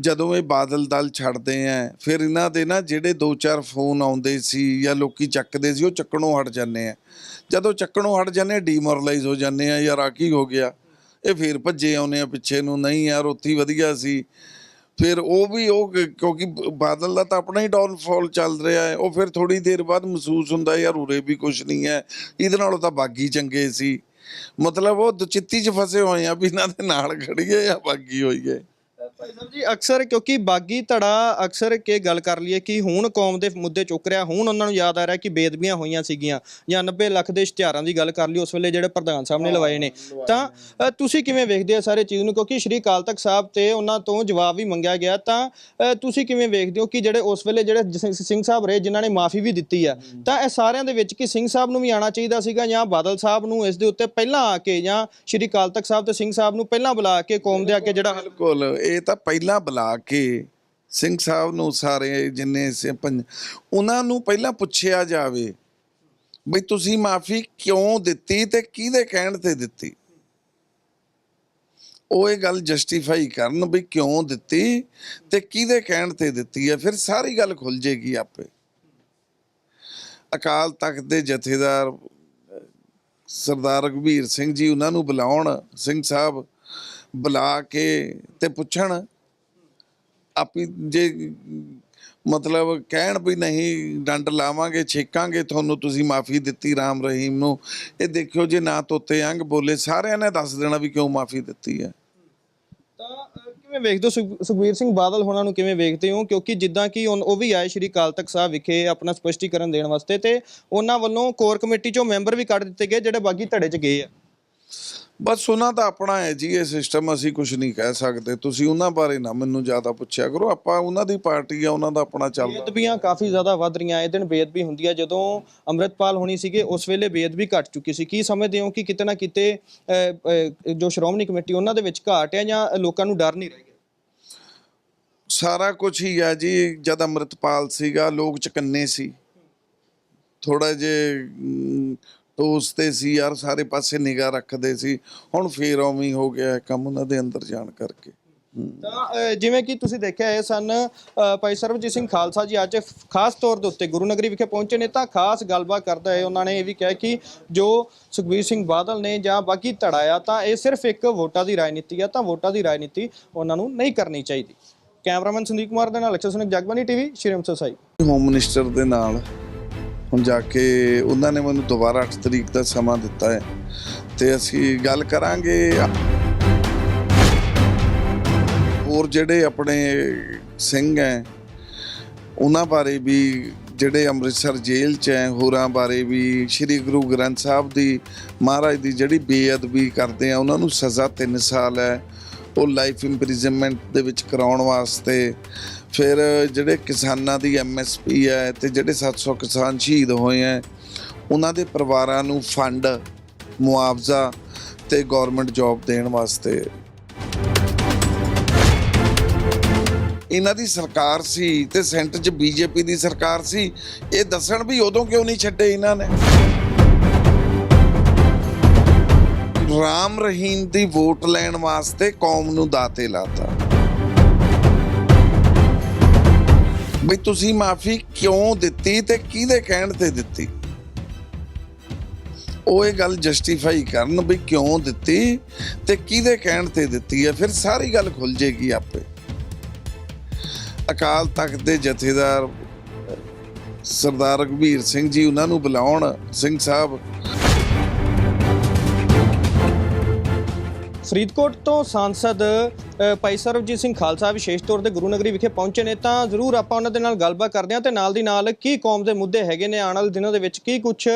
ਜਦੋਂ ਇਹ ਬਾਦਲ ਦਲ ਛੱਡਦੇ ਆ, ਫਿਰ ਇਹਨਾਂ ਦੇ ਨਾ ਜਿਹੜੇ ਦੋ ਚਾਰ ਫੋਨ ਆਉਂਦੇ ਸੀ ਜਾਂ ਲੋਕੀ ਚੱਕਦੇ ਸੀ, ਉਹ ਚੱਕਣੋਂ ਹਟ ਜਾਂਦੇ ਆ। ਜਦੋਂ ਚੱਕਣੋਂ ਹਟ ਜਾਂਦੇ ਡੀਮੋਰਲਾਈਜ਼ ਹੋ ਜਾਂਦੇ ਆ, ਯਾਰ ਆ ਕੀ ਹੋ ਗਿਆ? ਇਹ ਫਿਰ ਭੱਜੇ ਆਉਨੇ ਆ ਪਿੱਛੇ ਨੂੰ, ਨਹੀਂ ਯਾਰ, ਉੱਥੇ ਵਧੀਆ ਸੀ। ਫਿਰ ਉਹ ਵੀ ਉਹ ਕਿਉਂਕਿ ਬਾਦਲ ਦਾ ਤਾਂ ਆਪਣਾ ਹੀ ਡਾਊਨਫਾਲ ਚੱਲ ਰਿਹਾ ਹੈ। ਉਹ ਫਿਰ ਥੋੜੀ ਦੇਰ ਬਾਅਦ ਮਹਿਸੂਸ ਹੁੰਦਾ ਯਾਰ ਉਰੇ ਵੀ ਕੁਝ ਨਹੀਂ ਹੈ। ਇਹਦੇ ਨਾਲੋਂ ਤਾਂ ਬਾਗੀ ਚੰਗੇ ਸੀ। ਮਤਲਬ ਉਹ ਦੁਚਿੱਤੀ 'ਚ ਫਸੇ ਹੋਏ ਆ ਵੀ ਇਹਨਾਂ ਦੇ ਨਾਲ ਖੜੀਏ ਜਾਂ ਬਾਗੀ ਹੋਈਏ। ਭਾਈ ਸਾਹਿਬ ਜੀ ਅਕਸਰ ਕਿਉਂਕਿ ਬਾਗੀ ਧੜਾ ਅਕਸਰ ਕੇ ਗੱਲ ਕਰ ਲਈਏ ਕਿ ਹੁਣ ਕੌਮ ਦੇ ਮੁੱਦੇ ਚੁੱਕ ਰਿਹਾ ਹੁਣ ਉਹਨਾਂ ਨੂੰ ਯਾਦ ਆ ਰਿਹਾ ਕਿ ਬੇਦਬੀਆਂ ਹੋਈਆਂ ਸੀਗੀਆਂ ਜਾਂ 90 ਲੱਖ ਦੇ ਇਸ਼ਤਿਹਾਰਾਂ ਦੀ ਗੱਲ ਕਰ ਲਈ ਉਸ ਵੇਲੇ ਜਿਹੜੇ ਪ੍ਰਧਾਨ ਸਾਹਿਬ ਨੇ ਲਵਾਏ ਨੇ। ਤਾਂ ਅ, ਤੁਸੀਂ ਕਿਵੇਂ ਵੇਖਦੇ ਹੋ ਸਾਰੇ ਚੀਜ਼ ਨੂੰ? ਕਿਉਂਕਿ ਸ਼੍ਰੀ ਅਕਾਲ ਤਖਤ ਸਾਹਿਬ ਤੇ ਉਹਨਾਂ ਤੋਂ ਜਵਾਬ ਵੀ ਮੰਗਿਆ ਗਿਆ। ਤਾਂ ਅ, ਤੁਸੀਂ ਕਿਵੇਂ ਵੇਖਦੇ ਹੋ ਕਿ ਜਿਹੜੇ ਉਸ ਵੇਲੇ ਜਿਹੜੇ ਸਿੰਘ ਸਾਹਿਬ ਰਹੇ ਜਿਨ੍ਹਾਂ ਨੇ ਮਾਫੀ ਵੀ ਦਿੱਤੀ ਆ ਤਾਂ ਇਹ ਸਾਰਿਆਂ ਦੇ ਵਿੱਚ ਕਿ ਸਿੰਘ ਸਾਹਿਬ ਨੂੰ ਵੀ ਆਣਾ ਚਾਹੀਦਾ ਸੀਗਾ ਜਾਂ ਬਾਦਲ ਸਾਹਿਬ ਨੂੰ ਇਸ ਦੇ ਉੱਤੇ ਪਹਿਲਾਂ ਆ ਕੇ ਜਾਂ ਸ਼੍ਰੀ ਅਕਾਲ ਤਖਤ ਸਾਹਿਬ ਤੇ ਸਿੰਘ ਸਾਹਿਬ ਨੂੰ ਪਹਿਲਾਂ ਬੁਲਾ ਕੇ ਕੌਮ ਦੇ ਅੱਗੇ ਜਿਹੜਾ ਬਿਲਕੁਲ। ਇਹ ਤਾਂ ਪਹਿਲਾਂ ਬੁਲਾ ਕੇ ਸਿੰਘ ਸਾਹਿਬ ਨੂੰ ਸਾਰੇ ਜਿੰਨੇ ਉਹਨਾਂ ਨੂੰ ਪਹਿਲਾਂ ਪੁੱਛਿਆ ਜਾਵੇ ਬਈ ਤੁਸੀਂ ਮਾਫੀ ਕਿਉਂ ਦਿੱਤੀ ਤੇ ਕਿਹਦੇ ਕਹਿਣ ਤੇ ਦਿੱਤੀ? ਉਹ ਇਹ ਗੱਲ ਜਸਟੀਫਾਈ ਕਰਨ ਵੀ ਕਿਉਂ ਦਿੱਤੀ ਤੇ ਕਿਹਦੇ ਕਹਿਣ ਤੇ ਦਿੱਤੀ ਹੈ, ਫਿਰ ਸਾਰੀ ਗੱਲ ਖੁੱਲ ਜੇਗੀ ਆਪੇ। ਅਕਾਲ ਤਖਤ ਦੇ ਜਥੇਦਾਰ ਸਰਦਾਰ ਰਘਬੀਰ ਸਿੰਘ ਜੀ ਉਹਨਾਂ ਨੂੰ ਬੁਲਾਉਣ, ਸਿੰਘ ਸਾਹਿਬ ਬੁਲਾ ਕੇ ਤੇ ਪੁੱਛਣ, ਆਪੀ ਜੇ ਮਤਲਬ ਕਹਿਣ ਵੀ ਨਹੀਂ, ਡੰਡ ਲਾਵਾਂਗੇ, ਛੇਕਾਂਗੇ, ਤੁਹਾਨੂੰ ਤੁਸੀਂ ਮਾਫੀ ਦਿੱਤੀ, ਰਾਮ ਰਹੀਮ ਨੂੰ। ਇਹ ਦੇਖਿਓ ਜੇ ਨਾ ਤੋਤੇ ਅੰਗ ਬੋਲੇ, ਸਾਰਿਆਂ ਨੇ ਦੱਸ ਦੇਣਾ ਵੀ ਕਿਉਂ ਮਾਫੀ ਦਿੱਤੀ ਹੈ। ਤਾਂ ਕਿਵੇਂ ਵੇਖਦੇ ਹੋ? ਸੁਖ- ਸੁਖਬੀਰ ਸਿੰਘ ਬਾਦਲ ਹੋਣਾ ਨੂੰ ਕਿਵੇਂ ਵੇਖਦੇ ਹੋ? ਕਿਉਂਕਿ ਜਿੱਦਾਂ ਕਿ ਉਹ ਵੀ ਆਏ ਸ਼੍ਰੀ ਅਕਾਲ ਤਖਤ ਸਾਹਿਬ ਵਿਖੇ ਆਪਣਾ ਸਪਸ਼ਟੀਕਰਨ ਦੇਣ ਵਾਸਤੇ ਤੇ ਉਹਨਾਂ ਵੱਲੋਂ ਕੋਰ ਕਮੇਟੀ ਚੋਂ ਮੈਂਬਰ ਵੀ ਕੱਢ ਦਿੱਤੇ ਗਏ, ਜਿਹੜੇ ਬਾਗੀ ਧੜੇ 'ਚ ਗਏ ਆ। ਬਸ ਉਹਨਾਂ ਦਾ ਆਪਣਾ ਹੈ ਜੀ ਇਹ ਸਿਸਟਮ ਅਸੀਂ ਕੁਝ ਨਹੀਂ ਕਹਿ ਸਕਦੇ। ਤੁਸੀਂ ਉਹਨਾਂ ਬਾਰੇ ਨਾ ਮੈਨੂੰ ਜ਼ਿਆਦਾ ਪੁੱਛਿਆ ਕਰੋ। ਆਪਾਂ ਉਹਨਾਂ ਦੀ ਪਾਰਟੀ ਆ ਉਹਨਾਂ ਦਾ ਆਪਣਾ ਚੱਲਦਾ ਬੇਅਦਬੀਆਂ ਕਾਫੀ ਜ਼ਿਆਦਾ ਵੱਧ ਰਹੀਆਂ। ਇਹ ਦਿਨ ਬੇਅਦਬੀ ਹੁੰਦੀ ਹੈ ਜਦੋਂ ਅੰਮ੍ਰਿਤਪਾਲ ਹੋਣੀ ਸੀਗੇ ਉਸ ਵੇਲੇ ਬੇਅਦਬੀ ਘਟ ਚੁੱਕੀ ਸੀ। ਕੀ ਸਮਝਦੇ ਹੋ ਕਿ ਕਿਤੇ ਨਾ ਕਿਤੇ ਜੋ ਸ਼੍ਰੋਮਣੀ ਕਮੇਟੀ ਉਹਨਾਂ ਦੇ ਵਿੱਚ ਘਾਟ ਹੈ ਜਾਂ ਲੋਕਾਂ ਨੂੰ ਡਰ ਨਹੀਂ ਰਹਿ ਸਾਰਾ ਕੁਝ ਹੀ ਆ ਜੀ। ਜਦ ਅੰਮ੍ਰਿਤਪਾਲ ਸੀਗਾ ਲੋਕ ਚਕੰਨੇ ਸੀ। ਥੋੜਾ ਜੇ ਟੋਸ ਤੇ ਸੀ ਯਾਰ ਸਾਰੇ ਪਾਸੇ ਨਿਗਾਹ ਰੱਖਦੇ ਸੀ। ਹੁਣ ਫੇਰ ਉਵੇਂ ਹੀ ਗਿਆ ਕੰਮ ਉਹਨਾਂ ਦੇ ਅੰਦਰ ਜਾਣ ਕਰਕੇ। ਤਾਂ ਜਿਵੇਂ ਕਿ ਤੁਸੀਂ ਦੇਖਿਆ ਇਹ ਸਨ ਭਾਈ ਸਰਬਜੀਤ ਸਿੰਘ ਖਾਲਸਾ ਜੀ ਅੱਜ ਖਾਸ ਤੌਰ ਦੇ ਉੱਤੇ ਗੁਰੂ ਨਗਰੀ ਵਿਖੇ ਪਹੁੰਚੇ ਨੇ ਤਾਂ ਖਾਸ ਗੱਲਬਾਤ ਕਰਦਾ ਹੈ ਉਹਨਾਂ ਨੇ ਇਹ ਵੀ ਕਿਹਾ ਕਿ ਜੋ ਸੁਖਬੀਰ ਸਿੰਘ ਬਾਦਲ ਨੇ ਜਾਂ ਬਾਕੀ ਧੜਾਇਆ ਤਾਂ ਇਹ ਸਿਰਫ ਇੱਕ ਵੋਟਾਂ ਦੀ ਰਾਜਨੀਤੀ ਹੈ ਤਾਂ ਵੋਟਾਂ ਦੀ ਰਾਜਨੀਤੀ ਉਹਨਾਂ ਨੂੰ ਨਹੀਂ ਕਰਨੀ ਚਾਹੀਦੀ। ਕੈਮਰਾਮੈਨ ਸੰਦੀਪ ਕੁਮਾਰ ਦੇ ਨਾਲ ਅਕਸ਼ਰ ਸੁਨਿਕ ਜਗਬਾਨੀ ਟੀਵੀ ਸ਼੍ਰੀ ਅੰਮ੍ਰਿਤਸਰ ਸਾਈ ਹੋਮ ਮਿਨਿਸਟਰ ਦੇ ਨਾਲ ਹੁਣ ਜਾ ਕੇ ਉਹਨਾਂ ਨੇ ਮੈਨੂੰ ਦੁਬਾਰਾ 8 ਤਰੀਕ ਦਾ ਸਮਾਂ ਦਿੱਤਾ ਹੈ। ਤੇ ਅਸੀਂ ਗੱਲ ਕਰਾਂਗੇ ਹੋਰ ਜਿਹੜੇ ਆਪਣੇ ਸਿੰਘ ਹੈ, ਉਹਨਾਂ ਬਾਰੇ ਵੀ, ਜਿਹੜੇ ਅੰਮ੍ਰਿਤਸਰ ਜੇਲ੍ਹ 'ਚ ਹੈ, ਹੋਰਾਂ ਬਾਰੇ ਵੀ, ਸ੍ਰੀ ਗੁਰੂ ਗ੍ਰੰਥ ਸਾਹਿਬ ਦੀ, ਮਹਾਰਾਜ ਦੀ ਜਿਹੜੀ ਬੇਅਦਬੀ ਕਰਦੇ ਆ, ਉਹਨਾਂ ਨੂੰ ਸਜ਼ਾ 3 ਸਾਲ ਹੈ। ਉਹ ਲਾਈਫ ਇੰਪ੍ਰਿਜ਼ਨਮੈਂਟ ਦੇ ਵਿੱਚ ਕਰਾਉਣ ਵਾਸਤੇ ਫਿਰ ਜਿਹੜੇ ਕਿਸਾਨਾਂ ਦੀ ਐਮਐਸਪੀ ਹੈ ਤੇ ਜਿਹੜੇ 700 ਕਿਸਾਨ ਸ਼ਹੀਦ ਹੋਏ ਹੈ, ਉਹਨਾਂ ਦੇ ਪਰਿਵਾਰਾਂ ਨੂੰ ਫੰਡ, ਮੁਆਵਜ਼ਾ ਤੇ ਗਵਰਨਮੈਂਟ ਜੌਬ ਦੇਣ ਵਾਸਤੇ। ਇਹਨਾਂ ਦੀ ਸਰਕਾਰ ਸੀ ਤੇ ਸੈਂਟਰ 'ਚ ਬੀਜੇਪੀ ਦੀ ਸਰਕਾਰ ਸੀ, ਇਹ ਦੱਸਣ ਵੀ ਉਦੋਂ ਕਿਉਂ ਨਹੀਂ ਛੱਡੇ ਇਹਨਾਂ ਨੇ? ਰਾਮ ਰਹੀਮ ਦੀ ਵੋਟ ਲੈਣ ਵਾਸਤੇ ਕੌਮ ਨੂੰ ਦਾਤੇ ਲਾਤਾ। ਵੀ ਤੁਸੀਂ ਮਾਫੀ ਕਿਉਂ ਦਿੱਤੀ ਤੇ ਕਿਹਦੇ ਕਹਿਣ ਤੇ ਦਿੱਤੀ? ਉਹ ਇਹ ਗੱਲ ਜਸਟੀਫਾਈ ਕਰਨ ਵੀ ਕਿਉਂ ਦਿੱਤੀ ਤੇ ਕਿਹਦੇ ਕਹਿਣ ਤੇ ਦਿੱਤੀ ਹੈ? ਫਿਰ ਸਾਰੀ ਗੱਲ ਖੁੱਲ ਜੇਗੀ ਆਪੇ। ਅਕਾਲ ਤਖਤ ਦੇ ਜਥੇਦਾਰ ਸਰਦਾਰ ਰਘਬੀਰ ਸਿੰਘ ਜੀ, ਉਹਨਾਂ ਨੂੰ ਬੁਲਾਉਣ ਸਿੰਘ ਸਾਹਿਬ ਫਰੀਦਕੋਟ ਤੋਂ ਸਾਂਸਦ ਭਾਈ ਸਰਬਜੀਤ ਸਿੰਘ ਖਾਲਸਾ ਵਿਸ਼ੇਸ਼ ਤੌਰ ਤੇ ਗੁਰੂ ਨਗਰੀ ਵਿਖੇ ਪਹੁੰਚੇ ਨੇ ਤਾਂ ਜ਼ਰੂਰ ਆਪਾਂ ਉਹਨਾਂ ਦੇ ਨਾਲ ਗੱਲਬਾਤ ਕਰਦੇ ਹਾਂ ਤੇ ਨਾਲ ਦੀ ਨਾਲ ਕੀ ਕੌਮ ਦੇ ਮੁੱਦੇ ਹੈਗੇ ਨੇ ਆਉਣ ਵਾਲੇ ਦਿਨਾਂ ਦੇ ਵਿੱਚ ਕੀ ਕੁਝ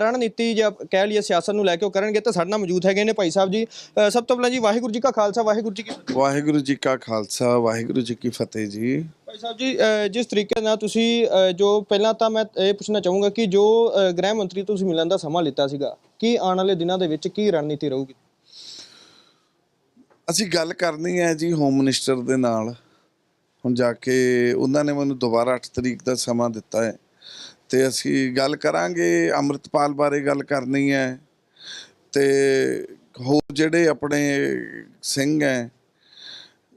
ਰਣਨੀਤੀ ਜਾਂ ਕਹਿ ਲਈਏ ਸਿਆਸਤ ਨੂੰ ਲੈ ਕੇ ਉਹ ਕਰਨਗੇ ਤਾਂ ਸਾਡੇ ਨਾਲ ਮੌਜੂਦ ਹੈਗੇ ਨੇ ਭਾਈ ਸਾਹਿਬ ਜੀ। ਅ, ਸਭ ਤੋਂ ਪਹਿਲਾਂ ਜੀ ਵਾਹਿਗੁਰੂ ਜੀ ਕਾ ਖਾਲਸਾ ਵਾਹਿਗੁਰੂ ਜੀ ਕੀ ਫਤਿਹ। ਵਾਹਿਗੁਰੂ ਜੀ ਕਾ ਖਾਲਸਾ ਵਾਹਿਗੁਰੂ ਜੀ ਕੀ ਫਤਿਹ ਜੀ। ਭਾਈ ਸਾਹਿਬ ਜੀ ਅ, ਜਿਸ ਤਰੀਕੇ ਨਾਲ ਤੁਸੀਂ ਅ, ਜੋ ਪਹਿਲਾਂ ਤਾਂ ਮੈਂ ਇਹ ਪੁੱਛਣਾ ਚਾਹੂੰਗਾ ਕਿ ਜੋ ਅ, ਗ੍ਰਹਿ ਮੰਤਰੀ ਤੋਂ ਤੁਸੀਂ ਮਿਲਣ ਦਾ ਸਮਾਂ ਲਿੱਤਾ ਸੀਗਾ ਕੀ ਆਉਣ ਵਾਲੇ ਦਿਨਾਂ ਦੇ ਵਿੱਚ ਕੀ ਰਣਨੀਤੀ ਰਹੂਗੀ? ਅਸੀਂ ਗੱਲ ਕਰਨੀ ਹੈ ਜੀ ਹੋਮ ਮਿਨਿਸਟਰ ਦੇ ਨਾਲ। ਹੁਣ ਜਾ ਕੇ ਉਹਨਾਂ ਨੇ ਮੈਨੂੰ ਦੁਬਾਰਾ 8 ਤਰੀਕ ਦਾ ਸਮਾਂ ਦਿੱਤਾ ਹੈ। ਤੇ ਅਸੀਂ ਗੱਲ ਕਰਾਂਗੇ, ਅੰਮ੍ਰਿਤਪਾਲ ਬਾਰੇ ਗੱਲ ਕਰਨੀ ਹੈ। ਤੇ ਹੋਰ ਜਿਹੜੇ ਆਪਣੇ ਸਿੰਘ ਹੈ,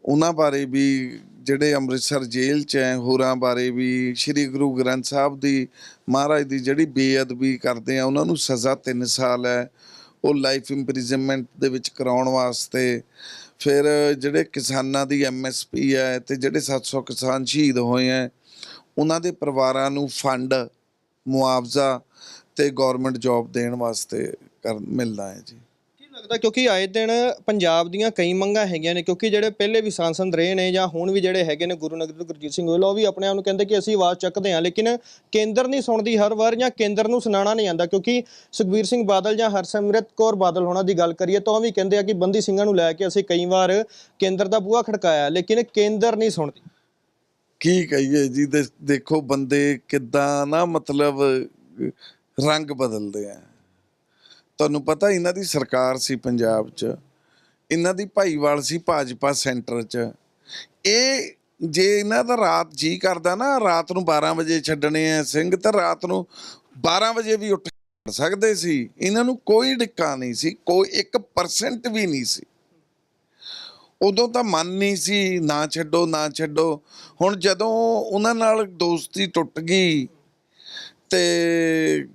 ਉਹਨਾਂ ਬਾਰੇ ਵੀ ਜਿਹੜੇ ਅੰਮ੍ਰਿਤਸਰ ਜੇਲ੍ਹ 'ਚ ਹੈ, ਹੋਰਾਂ ਬਾਰੇ ਵੀ ਸ੍ਰੀ ਗੁਰੂ ਗ੍ਰੰਥ ਸਾਹਿਬ ਦੀ ਮਹਾਰਾਜ ਦੀ ਜਿਹੜੀ ਬੇਅਦਬੀ ਕਰਦੇ ਆ, ਉਹਨਾਂ ਨੂੰ ਸਜ਼ਾ 3 ਸਾਲ ਹੈ। ਉਹ ਲਾਈਫ ਇੰਪ੍ਰਿਜ਼ਨਮੈਂਟ ਦੇ ਵਿੱਚ ਕਰਾਉਣ ਵਾਸਤੇ। ਫਿਰ ਜਿਹੜੇ ਕਿਸਾਨਾਂ ਦੀ ਐਮਐਸਪੀ ਹੈ ਤੇ ਜਿਹੜੇ 700 ਕਿਸਾਨ ਸ਼ਹੀਦ ਹੋਏ ਹੈ, ਉਹਨਾਂ ਦੇ ਪਰਿਵਾਰਾਂ ਨੂੰ ਫੰਡ ਮੁਆਵਜ਼ਾ ਤੇ ਗਵਰਨਮੈਂਟ ਜੌਬ ਦੇਣ ਵਾਸਤੇ ਕਰ ਮਿਲਦਾ ਹੈ ਜੀ। ਲੱਗਦਾ ਕਿਉਂਕਿ ਆਏ ਦਿਨ ਪੰਜਾਬ ਦੀਆਂ ਕਈ ਮੰਗਾਂ ਹੈਗੀਆਂ ਨੇ, ਕਿਉਂਕਿ ਜਿਹੜੇ ਪਹਿਲੇ ਵੀ ਸਾਂਸਦ ਰਹੇ ਨੇ ਜਾਂ ਹੁਣ ਵੀ ਜਿਹੜੇ ਹੈਗੇ ਨੇ ਗੁਰੂ ਨਗਰੀ ਗੁਰਜੀਤ ਸਿੰਘ ਉਹ ਵੀ ਆਪਣੇ ਆਪ ਨੂੰ ਕਹਿੰਦੇ ਕਿ ਅਸੀਂ ਆਵਾਜ਼ ਚੱਕਦੇ ਹਾਂ, ਲੇਕਿਨ ਕੇਂਦਰ ਨਹੀਂ ਸੁਣਦੀ ਹਰ ਵਾਰ ਜਾਂ ਕੇਂਦਰ ਨੂੰ ਸੁਣਾਉਣਾ ਨਹੀਂ ਆਂਦਾ ਕਿਉਂਕਿ ਸੁਖਬੀਰ ਸਿੰਘ ਬਾਦਲ ਜਾਂ ਹਰਸਿਮਰਤ ਕੌਰ ਬਾਦਲ ਹੋਣਾ ਦੀ ਗੱਲ ਕਰੀਏ ਤਾਂ ਉਹ ਵੀ ਕਹਿੰਦੇ ਆ ਕਿ ਬੰਦੀ ਸਿੰਘਾਂ ਨੂੰ ਲੈ ਕੇ ਅਸੀਂ ਕਈ ਵਾਰ ਕੇਂਦਰ ਦਾ ਬੂਹਾ ਖੜਕਾਇਆ, ਲੇਕਿਨ ਕੇਂਦਰ ਨਹੀਂ ਸੁਣਦੀ। ਕੀ ਕਹੀਏ ਜੀ ਦੇਖੋ ਬੰਦੇ ਕਿਦਾਂ ਨਾ ਮਤਲਬ ਰੰਗ ਬਦਲਦੇ ਆ। ਤੁਹਾਨੂੰ ਪਤਾ ਇਹਨਾਂ ਦੀ ਸਰਕਾਰ ਸੀ ਪੰਜਾਬ 'ਚ, ਇਹਨਾਂ ਦੀ ਭਾਈਵਾਲ ਸੀ ਭਾਜਪਾ ਸੈਂਟਰ 'ਚ। ਇਹ ਜੇ ਇਹਨਾਂ ਦਾ ਰਾਤ ਜੀ ਕਰਦਾ ਨਾ, ਰਾਤ ਨੂੰ 12 ਵਜੇ ਛੱਡਣੇ ਆ ਸਿੰਘ ਤਾਂ ਰਾਤ ਨੂੰ 12 ਵਜੇ ਵੀ ਉੱਠ ਸਕਦੇ ਸੀ। ਇਹਨਾਂ ਨੂੰ ਕੋਈ ਡਿੱਕਾ ਨਹੀਂ ਸੀ, ਕੋਈ 1% ਵੀ ਨਹੀਂ ਸੀ। ਉਦੋਂ ਤਾਂ ਮਨ ਨਹੀਂ ਸੀ, ਨਾ ਛੱਡੋ ਨਾ ਛੱਡੋ। ਹੁਣ ਜਦੋਂ ਉਹਨਾਂ ਨਾਲ ਦੋਸਤੀ ਟੁੱਟ ਗਈ ਤੇ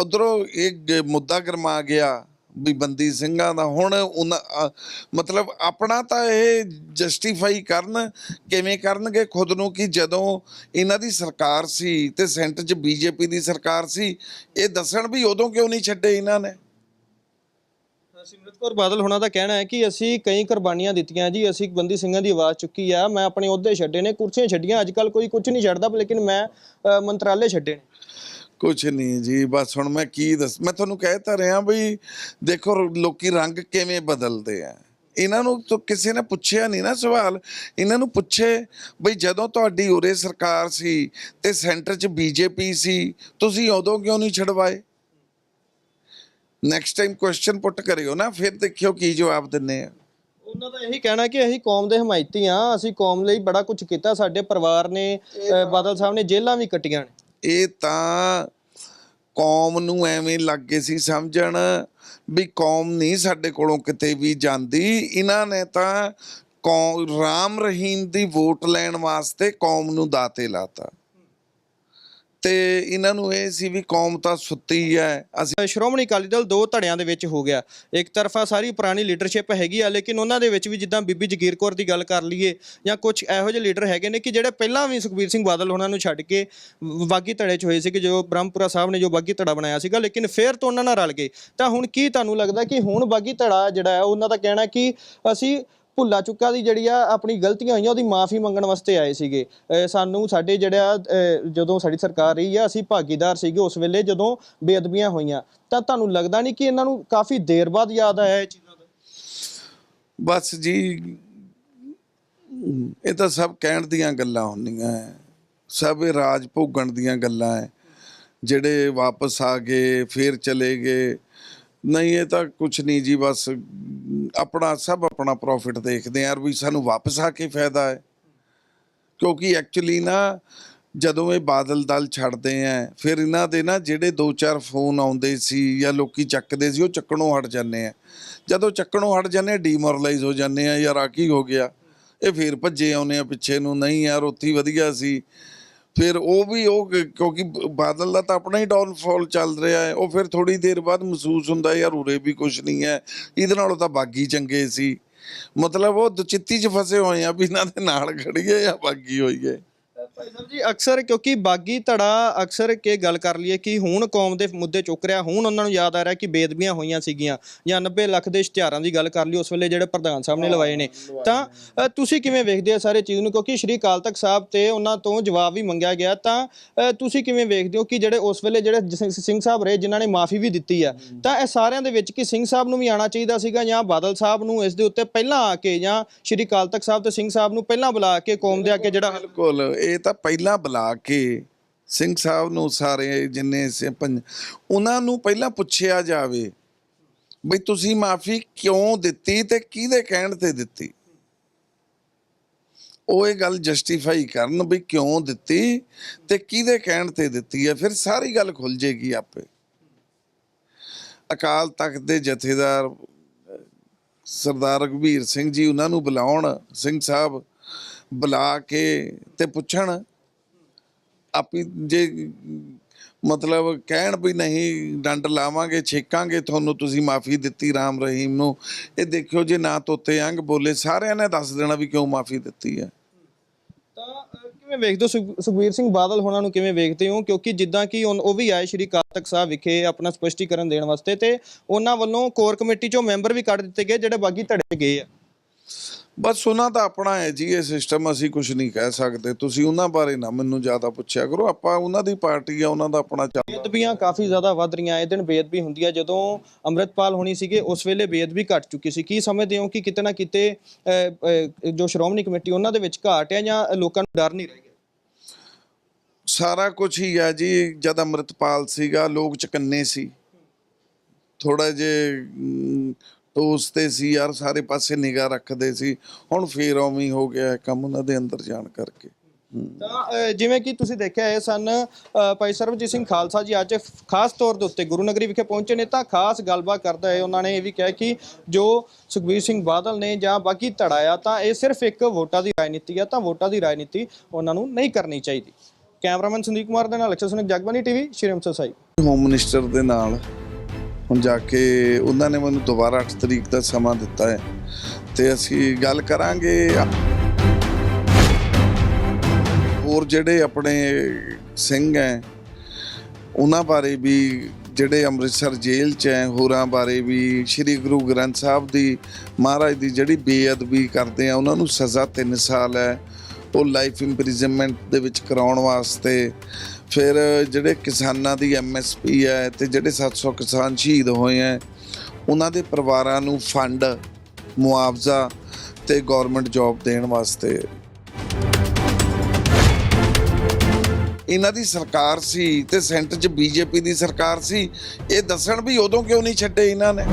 ਉਧਰੋਂ ਇਹ ਮੁੱਦਾ ਗਰਮਾ ਗਿਆ ਵੀ ਬੰਦੀ ਸਿੰਘਾਂ ਦਾ। ਹੁਣ ਉਹਨਾਂ ਮਤਲਬ ਆਪਣਾ ਤਾਂ ਇਹ ਜਸਟੀਫਾਈ ਕਰਨ, ਕਿਵੇਂ ਕਰਨਗੇ, ਖੁਦ ਨੂੰ ਕਿ ਜਦੋਂ ਇਹਨਾਂ ਦੀ ਸਰਕਾਰ ਸੀ ਤੇ ਸੈਂਟਰ 'ਚ ਬੀਜੇਪੀ ਦੀ ਸਰਕਾਰ ਸੀ, ਇਹ ਦੱਸਣ ਵੀ ਉਦੋਂ ਕਿਉਂ ਨਹੀਂ ਛੱਡੇ ਇਹਨਾਂ ਨੇ? ਸਿਮਰਤ ਕੌਰ, ਬਾਦਲ ਹੋਣਾ ਦਾ ਕਹਿਣਾ ਹੈ ਕਿ ਅਸੀਂ ਕਈ ਕੁਰਬਾਨੀਆਂ ਦਿੱਤੀਆਂ ਜੀ, ਅਸੀਂ ਬੰਦੀ ਸਿੰਘਾਂ ਦੀ ਆਵਾਜ਼ ਚੁੱਕੀ ਆ। ਮੈਂ ਆਪਣੇ ਅਹੁਦੇ ਛੱਡੇ ਨੇ, ਕੁਰਸੀਆਂ ਛੱਡੀਆਂ। ਅੱਜ ਕੱਲ ਕੋਈ ਕੁਝ ਨਹੀਂ ਛੱਡਦਾ, ਲੇਕਿਨ ਮੈਂ ਮੰਤਰਾਲੇ ਛੱਡੇ ਨੇ। ਕੁਛ ਨਹੀਂ ਜੀ, ਬਸ ਹੁਣ ਮੈਂ ਕੀ ਦੱਸ, ਮੈਂ ਤੁਹਾਨੂੰ ਕਹਿ ਤਾਂ ਰਿਹਾ ਵੀ ਦੇਖੋ ਲੋਕੀ ਰੰਗ ਕਿਵੇਂ ਬਦਲਦੇ ਆ। ਇਹਨਾਂ ਨੂੰ ਤਾਂ ਕਿਸੇ ਨੇ ਪੁੱਛਿਆ ਨਹੀਂ ਨਾ ਸਵਾਲ। ਇਹਨਾਂ ਨੂੰ ਪੁੱਛੇ ਬਈ ਜਦੋਂ ਤੁਹਾਡੀ ਉਰੇ ਸਰਕਾਰ ਸੀ ਤੇ ਸੈਂਟਰ 'ਚ ਬੀਜੇਪੀ ਸੀ, ਤੁਸੀਂ ਉਦੋਂ ਕਿਉਂ ਨਹੀਂ ਛਡਵਾਏ? ਨੈਕਸਟ ਟਾਈਮ ਕੁਐਸਚਨ ਪੁੱਟ ਕਰਿਓ ਨਾ, ਫਿਰ ਦੇਖਿਓ ਕੀ ਜਵਾਬ ਦਿੰਨੇ ਆ। ਉਹਨਾਂ ਦਾ ਇਹੀ ਕਹਿਣਾ ਕਿ ਅਸੀਂ ਕੌਮ ਦੇ ਹਮਾਇਤੀ ਆ ਅਸੀਂ ਕੌਮ ਲਈ ਬੜਾ ਕੁਝ ਕੀਤਾ, ਸਾਡੇ ਪਰਿਵਾਰ ਨੇ ਬਾਦਲ ਸਾਹਿਬ ਨੇ ਜੇਲ੍ਹਾਂ ਵੀ ਕੱਟੀਆਂ ਨੇ। ਇਹ ਤਾਂ ਕੌਮ ਨੂੰ ਐਵੇਂ ਲੱਗੇ ਸੀ ਸਮਝਣ ਵੀ ਕੌਮ ਨਹੀਂ ਸਾਡੇ ਕੋਲੋਂ ਕਿਤੇ ਵੀ ਜਾਂਦੀ। ਇਹਨਾਂ ਨੇ ਤਾਂ ਕੌਮ ਰਾਮ ਰਹੀਮ ਦੀ ਵੋਟ ਲੈਣ ਵਾਸਤੇ ਕੌਮ ਨੂੰ ਦਾਤੇ ਲਾਤਾ। ਤੇ ਇਹਨਾਂ ਨੂੰ ਇਹ ਸੀ ਵੀ ਕੌਮ ਤਾਂ ਸੁੱਤੀ ਹੈ। ਅਸੀਂ ਸ਼੍ਰੋਮਣੀ ਅਕਾਲੀ ਦਲ ਦੋ ਧੜਿਆਂ ਦੇ ਵਿੱਚ ਹੋ ਗਿਆ। ਇੱਕ ਤਰਫਾ ਸਾਰੀ ਪੁਰਾਣੀ ਲੀਡਰਸ਼ਿਪ ਹੈਗੀ ਆ, ਲੇਕਿਨ ਉਹਨਾਂ ਦੇ ਵਿੱਚ ਵੀ ਜਿੱਦਾਂ ਬੀਬੀ ਜਗੀਰ ਕੌਰ ਦੀ ਗੱਲ ਕਰ ਲਈਏ ਜਾਂ ਕੁਝ ਇਹੋ ਜਿਹੇ ਲੀਡਰ ਹੈਗੇ ਨੇ ਕਿ ਜਿਹੜੇ ਪਹਿਲਾਂ ਵੀ ਸੁਖਬੀਰ ਸਿੰਘ ਬਾਦਲ ਉਹਨਾਂ ਨੂੰ ਛੱਡ ਕੇ ਵ- ਬਾਗੀ ਧੜੇ 'ਚ ਹੋਏ ਸੀ ਕਿ ਜੋ ਬ੍ਰਹਮਪੁਰਾ ਸਾਹਿਬ ਨੇ ਜੋ ਬਾਗੀ ਧੜਾ ਬਣਾਇਆ ਸੀਗਾ, ਲੇਕਿਨ ਫਿਰ ਤੋਂ ਉਹਨਾਂ ਨਾਲ ਰਲ ਗਏ। ਤਾਂ ਹੁਣ ਕੀ ਤੁਹਾਨੂੰ ਲੱਗਦਾ ਕਿ ਹੁਣ ਬਾਗੀ ਧੜਾ ਜਿਹੜਾ ਹੈ, ਉਹਨਾਂ ਦਾ ਕਹਿਣਾ ਕਿ ਅਸੀਂ ਭੁੱਲਾ ਚੁੱਕਾ ਦੀ ਜਿਹੜੀ ਆ ਆਪਣੀ ਗਲਤੀਆਂ ਹੋਈਆਂ, ਉਹਦੀ ਮਾਫੀ ਮੰਗਣ ਵਾਸਤੇ ਆਏ ਸੀਗੇ। ਸਾਨੂੰ ਸਾਡੇ ਜਿਹੜਾ ਜਦੋਂ ਸਾਡੀ ਸਰਕਾਰ ਰਹੀ ਆ, ਅਸੀਂ ਭਾਗੀਦਾਰ ਸੀਗੇ ਉਸ ਵੇਲੇ ਜਦੋਂ ਬੇਅਦਬੀਆਂ ਹੋਈਆਂ। ਤਾਂ ਤੁਹਾਨੂੰ ਲੱਗਦਾ ਨਹੀਂ ਕਿ ਇਹਨਾਂ ਨੂੰ ਕਾਫੀ ਦੇਰ ਬਾਅਦ ਯਾਦ ਆਇਆ ਇਹ ਚੀਜ਼ਾਂ ਦਾ? ਬਸ ਜੀ, ਇਹ ਤਾਂ ਸਭ ਕਹਿਣ ਦੀਆਂ ਗੱਲਾਂ ਹੁੰਦੀਆਂ ਹੈ ਸਭ ਇਹ ਰਾਜ ਭੋਗਣ ਦੀਆਂ ਗੱਲਾਂ ਹੈ ਜਿਹੜੇ ਵਾਪਸ ਆ ਗਏ, ਫੇਰ ਚਲੇ ਗਏ। ਨਹੀਂ, ਇਹ ਤਾਂ ਕੁਝ ਨਹੀਂ ਜੀ, ਬਸ ਆਪਣਾ ਸਭ ਆਪਣਾ ਪ੍ਰੋਫਿਟ ਦੇਖਦੇ ਆ ਵੀ ਸਾਨੂੰ ਵਾਪਸ ਆ ਕੇ ਫਾਇਦਾ ਹੈ। ਕਿਉਂਕਿ ਐਕਚੁਅਲੀ ਨਾ ਜਦੋਂ ਇਹ ਬਾਦਲ ਦਲ ਛੱਡਦੇ ਆ, ਫਿਰ ਇਹਨਾਂ ਦੇ ਨਾ ਜਿਹੜੇ ਦੋ ਚਾਰ ਫੋਨ ਆਉਂਦੇ ਸੀ ਜਾਂ ਲੋਕੀ ਚੱਕਦੇ ਸੀ, ਉਹ ਚੱਕਣੋਂ ਹਟ ਜਾਂਦੇ ਆ। ਜਦੋਂ ਚੱਕਣੋਂ ਹਟ ਜਾਂਦੇ ਡੀਮੋਰਲਾਈਜ਼ ਹੋ ਜਾਂਦੇ ਆ, ਯਾਰ ਆ ਕੀ ਹੋ ਗਿਆ? ਇਹ ਫਿਰ ਭੱਜੇ ਆਉਨੇ ਆ ਪਿੱਛੇ ਨੂੰ, ਨਹੀਂ ਯਾਰ, ਉੱਥੇ ਵਧੀਆ ਸੀ। ਫਿਰ ਉਹ ਵੀ ਉਹ ਕਿਉਂਕਿ ਬਾਦਲ ਦਾ ਤਾਂ ਆਪਣਾ ਹੀ ਡਾਊਨਫਾਲ ਚੱਲ ਰਿਹਾ ਹੈ। ਉਹ ਫਿਰ ਥੋੜੀ ਦੇਰ ਬਾਅਦ ਮਹਿਸੂਸ ਹੁੰਦਾ ਯਾਰ ਉਰੇ ਵੀ ਕੁਝ ਨਹੀਂ ਹੈ। ਇਹਦੇ ਨਾਲੋਂ ਤਾਂ ਬਾਗੀ ਚੰਗੇ ਸੀ। ਮਤਲਬ ਉਹ ਦੁਚਿੱਤੀ 'ਚ ਫਸੇ ਹੋਏ ਆ ਵੀ ਇਹਨਾਂ ਦੇ ਨਾਲ ਖੜੀਏ ਜਾਂ ਬਾਗੀ ਹੋਈਏ। ਭਾਈ ਸਾਹਿਬ ਜੀ ਅਕਸਰ ਕਿਉਂਕਿ ਬਾਗੀ ਧੜਾ ਅਕਸਰ ਕੇ ਗੱਲ ਕਰ ਲਈਏ ਕਿ ਹੁਣ ਕੌਮ ਦੇ ਮੁੱਦੇ ਚੁੱਕ ਰਿਹਾ ਹੁਣ ਉਹਨਾਂ ਨੂੰ ਯਾਦ ਆ ਰਿਹਾ ਕਿ ਬੇਦਬੀਆਂ ਹੋਈਆਂ ਸੀਗੀਆਂ ਜਾਂ 90 ਲੱਖ ਦੇ ਇਸ਼ਤਿਹਾਰਾਂ ਦੀ ਗੱਲ ਕਰ ਲਈ ਉਸ ਵੇਲੇ ਜਿਹੜੇ ਪ੍ਰਧਾਨ ਸਾਹਿਬ ਨੇ ਲਵਾਏ ਨੇ। ਤਾਂ ਤੁਸੀਂ ਕਿਵੇਂ ਵੇਖਦੇ ਹੋ ਸਾਰੇ ਚੀਜ਼ ਨੂੰ? ਕਿਉਂਕਿ ਸ਼੍ਰੀ ਅਕਾਲ ਤਖਤ ਸਾਹਿਬ ਤੇ ਉਹਨਾਂ ਤੋਂ ਜਵਾਬ ਵੀ ਮੰਗਿਆ ਗਿਆ। ਤਾਂ ਤੁਸੀਂ ਕਿਵੇਂ ਵੇਖਦੇ ਹੋ ਕਿ ਜਿਹੜੇ ਉਸ ਵੇਲੇ ਜਿਹੜੇ ਸਿੰਘ ਸਾਹਿਬ ਰਹੇ ਜਿਨ੍ਹਾਂ ਨੇ ਮਾਫੀ ਵੀ ਦਿੱਤੀ ਆ ਤਾਂ ਇਹ ਸਾਰਿਆਂ ਦੇ ਵਿੱਚ ਕਿ ਸਿੰਘ ਸਾਹਿਬ ਨੂੰ ਵੀ ਆਣਾ ਚਾਹੀਦਾ ਸੀਗਾ ਜਾਂ ਬਾਦਲ ਸਾਹਿਬ ਨੂੰ ਇਸ ਦੇ ਉੱਤੇ ਪਹਿਲਾਂ ਆ ਕੇ ਜਾਂ ਸ਼੍ਰੀ ਅਕਾਲ ਤਖਤ ਸਾਹਿਬ ਤੇ ਸਿੰਘ ਸਾਹਿਬ ਨੂੰ ਪਹਿਲਾਂ ਬੁਲਾ ਕੇ ਕੌਮ ਦੇ ਅੱਗੇ ਜਿਹੜਾ ਬਿਲਕੁਲ। ਇਹ ਤਾਂ ਪਹਿਲਾਂ ਬੁਲਾ ਕੇ ਸਿੰਘ ਸਾਹਿਬ ਨੂੰ ਸਾਰੇ ਜਿੰਨੇ ਸੇ ਉਹਨਾਂ ਨੂੰ ਪਹਿਲਾਂ ਪੁੱਛਿਆ ਜਾਵੇ ਬਈ ਤੁਸੀਂ ਮਾਫੀ ਕਿਉਂ ਦਿੱਤੀ ਤੇ ਕਿਹਦੇ ਕਹਿਣ ਤੇ ਦਿੱਤੀ? ਉਹ ਇਹ ਗੱਲ ਜਸਟੀਫਾਈ ਕਰਨ ਵੀ ਕਿਉਂ ਦਿੱਤੀ ਤੇ ਕਿਹਦੇ ਕਹਿਣ ਤੇ ਦਿੱਤੀ ਹੈ, ਫਿਰ ਸਾਰੀ ਗੱਲ ਖੁੱਲ ਜੇਗੀ ਆਪੇ। ਅਕਾਲ ਤਖਤ ਦੇ ਜਥੇਦਾਰ ਸਰਦਾਰ ਰਘਵੀਰ ਸਿੰਘ ਜੀ ਉਹਨਾਂ ਨੂੰ ਬੁਲਾਉਣ, ਸਿੰਘ ਸਾਹਿਬ ਬੁਲਾ ਕੇ ਤੇ ਪੁੱਛਣ, ਆਪੀ ਜੇ ਮਤਲਬ ਕਹਿਣ ਵੀ ਨਹੀਂ, ਡੰਡ ਲਾਵਾਂਗੇ, ਛੇਕਾਂਗੇ, ਤੁਹਾਨੂੰ ਤੁਸੀਂ ਮਾਫੀ ਦਿੱਤੀ, ਰਾਮ ਰਹੀਮ ਨੂੰ। ਇਹ ਦੇਖਿਓ ਜੇ ਨਾ ਤੋਤੇ ਅੰਗ ਬੋਲੇ, ਸਾਰਿਆਂ ਨੇ ਦੱਸ ਦੇਣਾ ਵੀ ਕਿਉਂ ਮਾਫੀ ਦਿੱਤੀ ਹੈ। ਤਾਂ ਕਿਵੇਂ ਵੇਖਦੇ ਹੋ? ਸੁਖ- ਸੁਖਬੀਰ ਸਿੰਘ ਬਾਦਲ ਹੋਣਾ ਨੂੰ ਕਿਵੇਂ ਵੇਖਦੇ ਹੋ? ਕਿਉਂਕਿ ਜਿੱਦਾਂ ਕਿ ਉਹ ਵੀ ਆਏ ਸ਼੍ਰੀ ਅਕਾਲ ਤਖਤ ਸਾਹਿਬ ਵਿਖੇ ਆਪਣਾ ਸਪਸ਼ਟੀਕਰਨ ਦੇਣ ਵਾਸਤੇ ਤੇ ਉਹਨਾਂ ਵੱਲੋਂ ਕੋਰ ਕਮੇਟੀ ਚੋਂ ਮੈਂਬਰ ਵੀ ਕੱਢ ਦਿੱਤੇ ਗਏ, ਜਿਹੜੇ ਬਾਗੀ ਧੜੇ ਗਏ ਆ। ਬਸ ਉਹਨਾਂ ਦਾ ਆਪਣਾ ਹੈ ਜੀ ਇਹ ਸਿਸਟਮ ਅਸੀਂ ਕੁਝ ਨਹੀਂ ਕਹਿ ਸਕਦੇ। ਤੁਸੀਂ ਉਹਨਾਂ ਬਾਰੇ ਨਾ ਮੈਨੂੰ ਜ਼ਿਆਦਾ ਪੁੱਛਿਆ ਕਰੋ। ਆਪਾਂ ਉਹਨਾਂ ਦੀ ਪਾਰਟੀ ਆ ਉਹਨਾਂ ਦਾ ਆਪਣਾ ਚੱਲ ਬੇਅਦਬੀਆਂ ਕਾਫੀ ਜ਼ਿਆਦਾ ਵੱਧ ਰਹੀਆਂ। ਇਹ ਦਿਨ ਬੇਅਦਬੀ ਹੁੰਦੀ ਹੈ ਜਦੋਂ ਅੰਮ੍ਰਿਤਪਾਲ ਹੋਣੀ ਸੀਗੇ ਉਸ ਵੇਲੇ ਬੇਅਦਬੀ ਘਟ ਚੁੱਕੀ ਸੀ। ਕੀ ਸਮਝਦੇ ਹੋ ਕਿ ਕਿਤੇ ਨਾ ਕਿਤੇ ਜੋ ਸ਼੍ਰੋਮਣੀ ਕਮੇਟੀ ਉਹਨਾਂ ਦੇ ਵਿੱਚ ਘਾਟ ਹੈ ਜਾਂ ਲੋਕਾਂ ਨੂੰ ਡਰ ਨਹੀਂ ਰਹਿ ਗਿਆ? ਸਾਰਾ ਕੁਝ ਹੀ ਆ ਜੀ। ਜਦ ਅੰਮ੍ਰਿਤਪਾਲ ਸੀਗਾ ਲੋਕ ਚਕੰਨੇ ਸੀ। ਥੋੜਾ ਜੇ ਅਮ, ਟੋਸ ਤੇ ਸੀ ਯਾਰ ਸਾਰੇ ਪਾਸੇ ਨਿਗਾਹ ਰੱਖਦੇ ਸੀ। ਹੁਣ ਫੇਰ ਉਵੇਂ ਹੀ ਗਿਆ ਕੰਮ ਉਹਨਾਂ ਦੇ ਅੰਦਰ ਜਾਣ ਕਰਕੇ। ਤਾਂ ਜਿਵੇਂ ਕਿ ਤੁਸੀਂ ਦੇਖਿਆ ਇਹ ਸਨ ਭਾਈ ਸਰਬਜੀਤ ਸਿੰਘ ਖਾਲਸਾ ਜੀ ਅੱਜ ਖਾਸ ਤੌਰ ਦੇ ਉੱਤੇ ਗੁਰੂ ਨਗਰੀ ਵਿਖੇ ਪਹੁੰਚੇ ਨੇ। ਤਾਂ ਖਾਸ ਗੱਲਬਾਤ ਕਰਦਾ ਹੈ ਉਹਨਾਂ ਨੇ ਇਹ ਵੀ ਕਿਹਾ ਕਿ ਜੋ ਸੁਖਬੀਰ ਸਿੰਘ ਬਾਦਲ ਨੇ ਜਾਂ ਬਾਕੀ ਧੜਾਇਆ ਤਾਂ ਇਹ ਸਿਰਫ ਇੱਕ ਵੋਟਾਂ ਦੀ ਰਾਜਨੀਤੀ ਹੈ ਤਾਂ ਵੋਟਾਂ ਦੀ ਰਾਜਨੀਤੀ ਉਹਨਾਂ ਨੂੰ ਨਹੀਂ ਕਰਨੀ ਚਾਹੀਦੀ। ਕੈਮਰਾਮੈਨ ਸੰਦੀਪ ਕੁਮਾਰ ਦੇ ਨਾਲ Akshar Sunik Jagbani TV Shri Amritsar Sahib. Home minister ਦੇ ਨਾਲ ਹੁਣ ਜਾ ਕੇ ਉਹਨਾਂ ਨੇ ਮੈਨੂੰ ਦੁਬਾਰਾ 8 ਤਰੀਕ ਦਾ ਸਮਾਂ ਦਿੱਤਾ ਹੈ। ਤੇ ਅਸੀਂ ਗੱਲ ਕਰਾਂਗੇ ਹੋਰ ਜਿਹੜੇ ਆਪਣੇ ਸਿੰਘ ਹੈ, ਉਹਨਾਂ ਬਾਰੇ ਵੀ, ਜਿਹੜੇ ਅੰਮ੍ਰਿਤਸਰ ਜੇਲ੍ਹ 'ਚ ਹੈ, ਹੋਰਾਂ ਬਾਰੇ ਵੀ, ਸ੍ਰੀ ਗੁਰੂ ਗ੍ਰੰਥ ਸਾਹਿਬ ਦੀ, ਮਹਾਰਾਜ ਦੀ ਜਿਹੜੀ ਬੇਅਦਬੀ ਕਰਦੇ ਆ, ਉਹਨਾਂ ਨੂੰ ਸਜ਼ਾ 3 ਸਾਲ ਹੈ। ਉਹ ਲਾਈਫ ਇੰਪ੍ਰਿਜ਼ਨਮੈਂਟ ਦੇ ਵਿੱਚ ਕਰਾਉਣ ਵਾਸਤੇ ਫਿਰ ਜਿਹੜੇ ਕਿਸਾਨਾਂ ਦੀ ਐਮਐਸਪੀ ਹੈ ਤੇ ਜਿਹੜੇ 700 ਕਿਸਾਨ ਸ਼ਹੀਦ ਹੋਏ ਹੈ, ਉਹਨਾਂ ਦੇ ਪਰਿਵਾਰਾਂ ਨੂੰ ਫੰਡ, ਮੁਆਵਜ਼ਾ ਤੇ ਗਵਰਨਮੈਂਟ ਜੌਬ ਦੇਣ ਵਾਸਤੇ। ਇਹਨਾਂ ਦੀ ਸਰਕਾਰ ਸੀ ਤੇ ਸੈਂਟਰ 'ਚ ਬੀਜੇਪੀ ਦੀ ਸਰਕਾਰ ਸੀ, ਇਹ ਦੱਸਣ ਵੀ ਉਦੋਂ ਕਿਉਂ ਨਹੀਂ ਛੱਡੇ ਇਹਨਾਂ ਨੇ?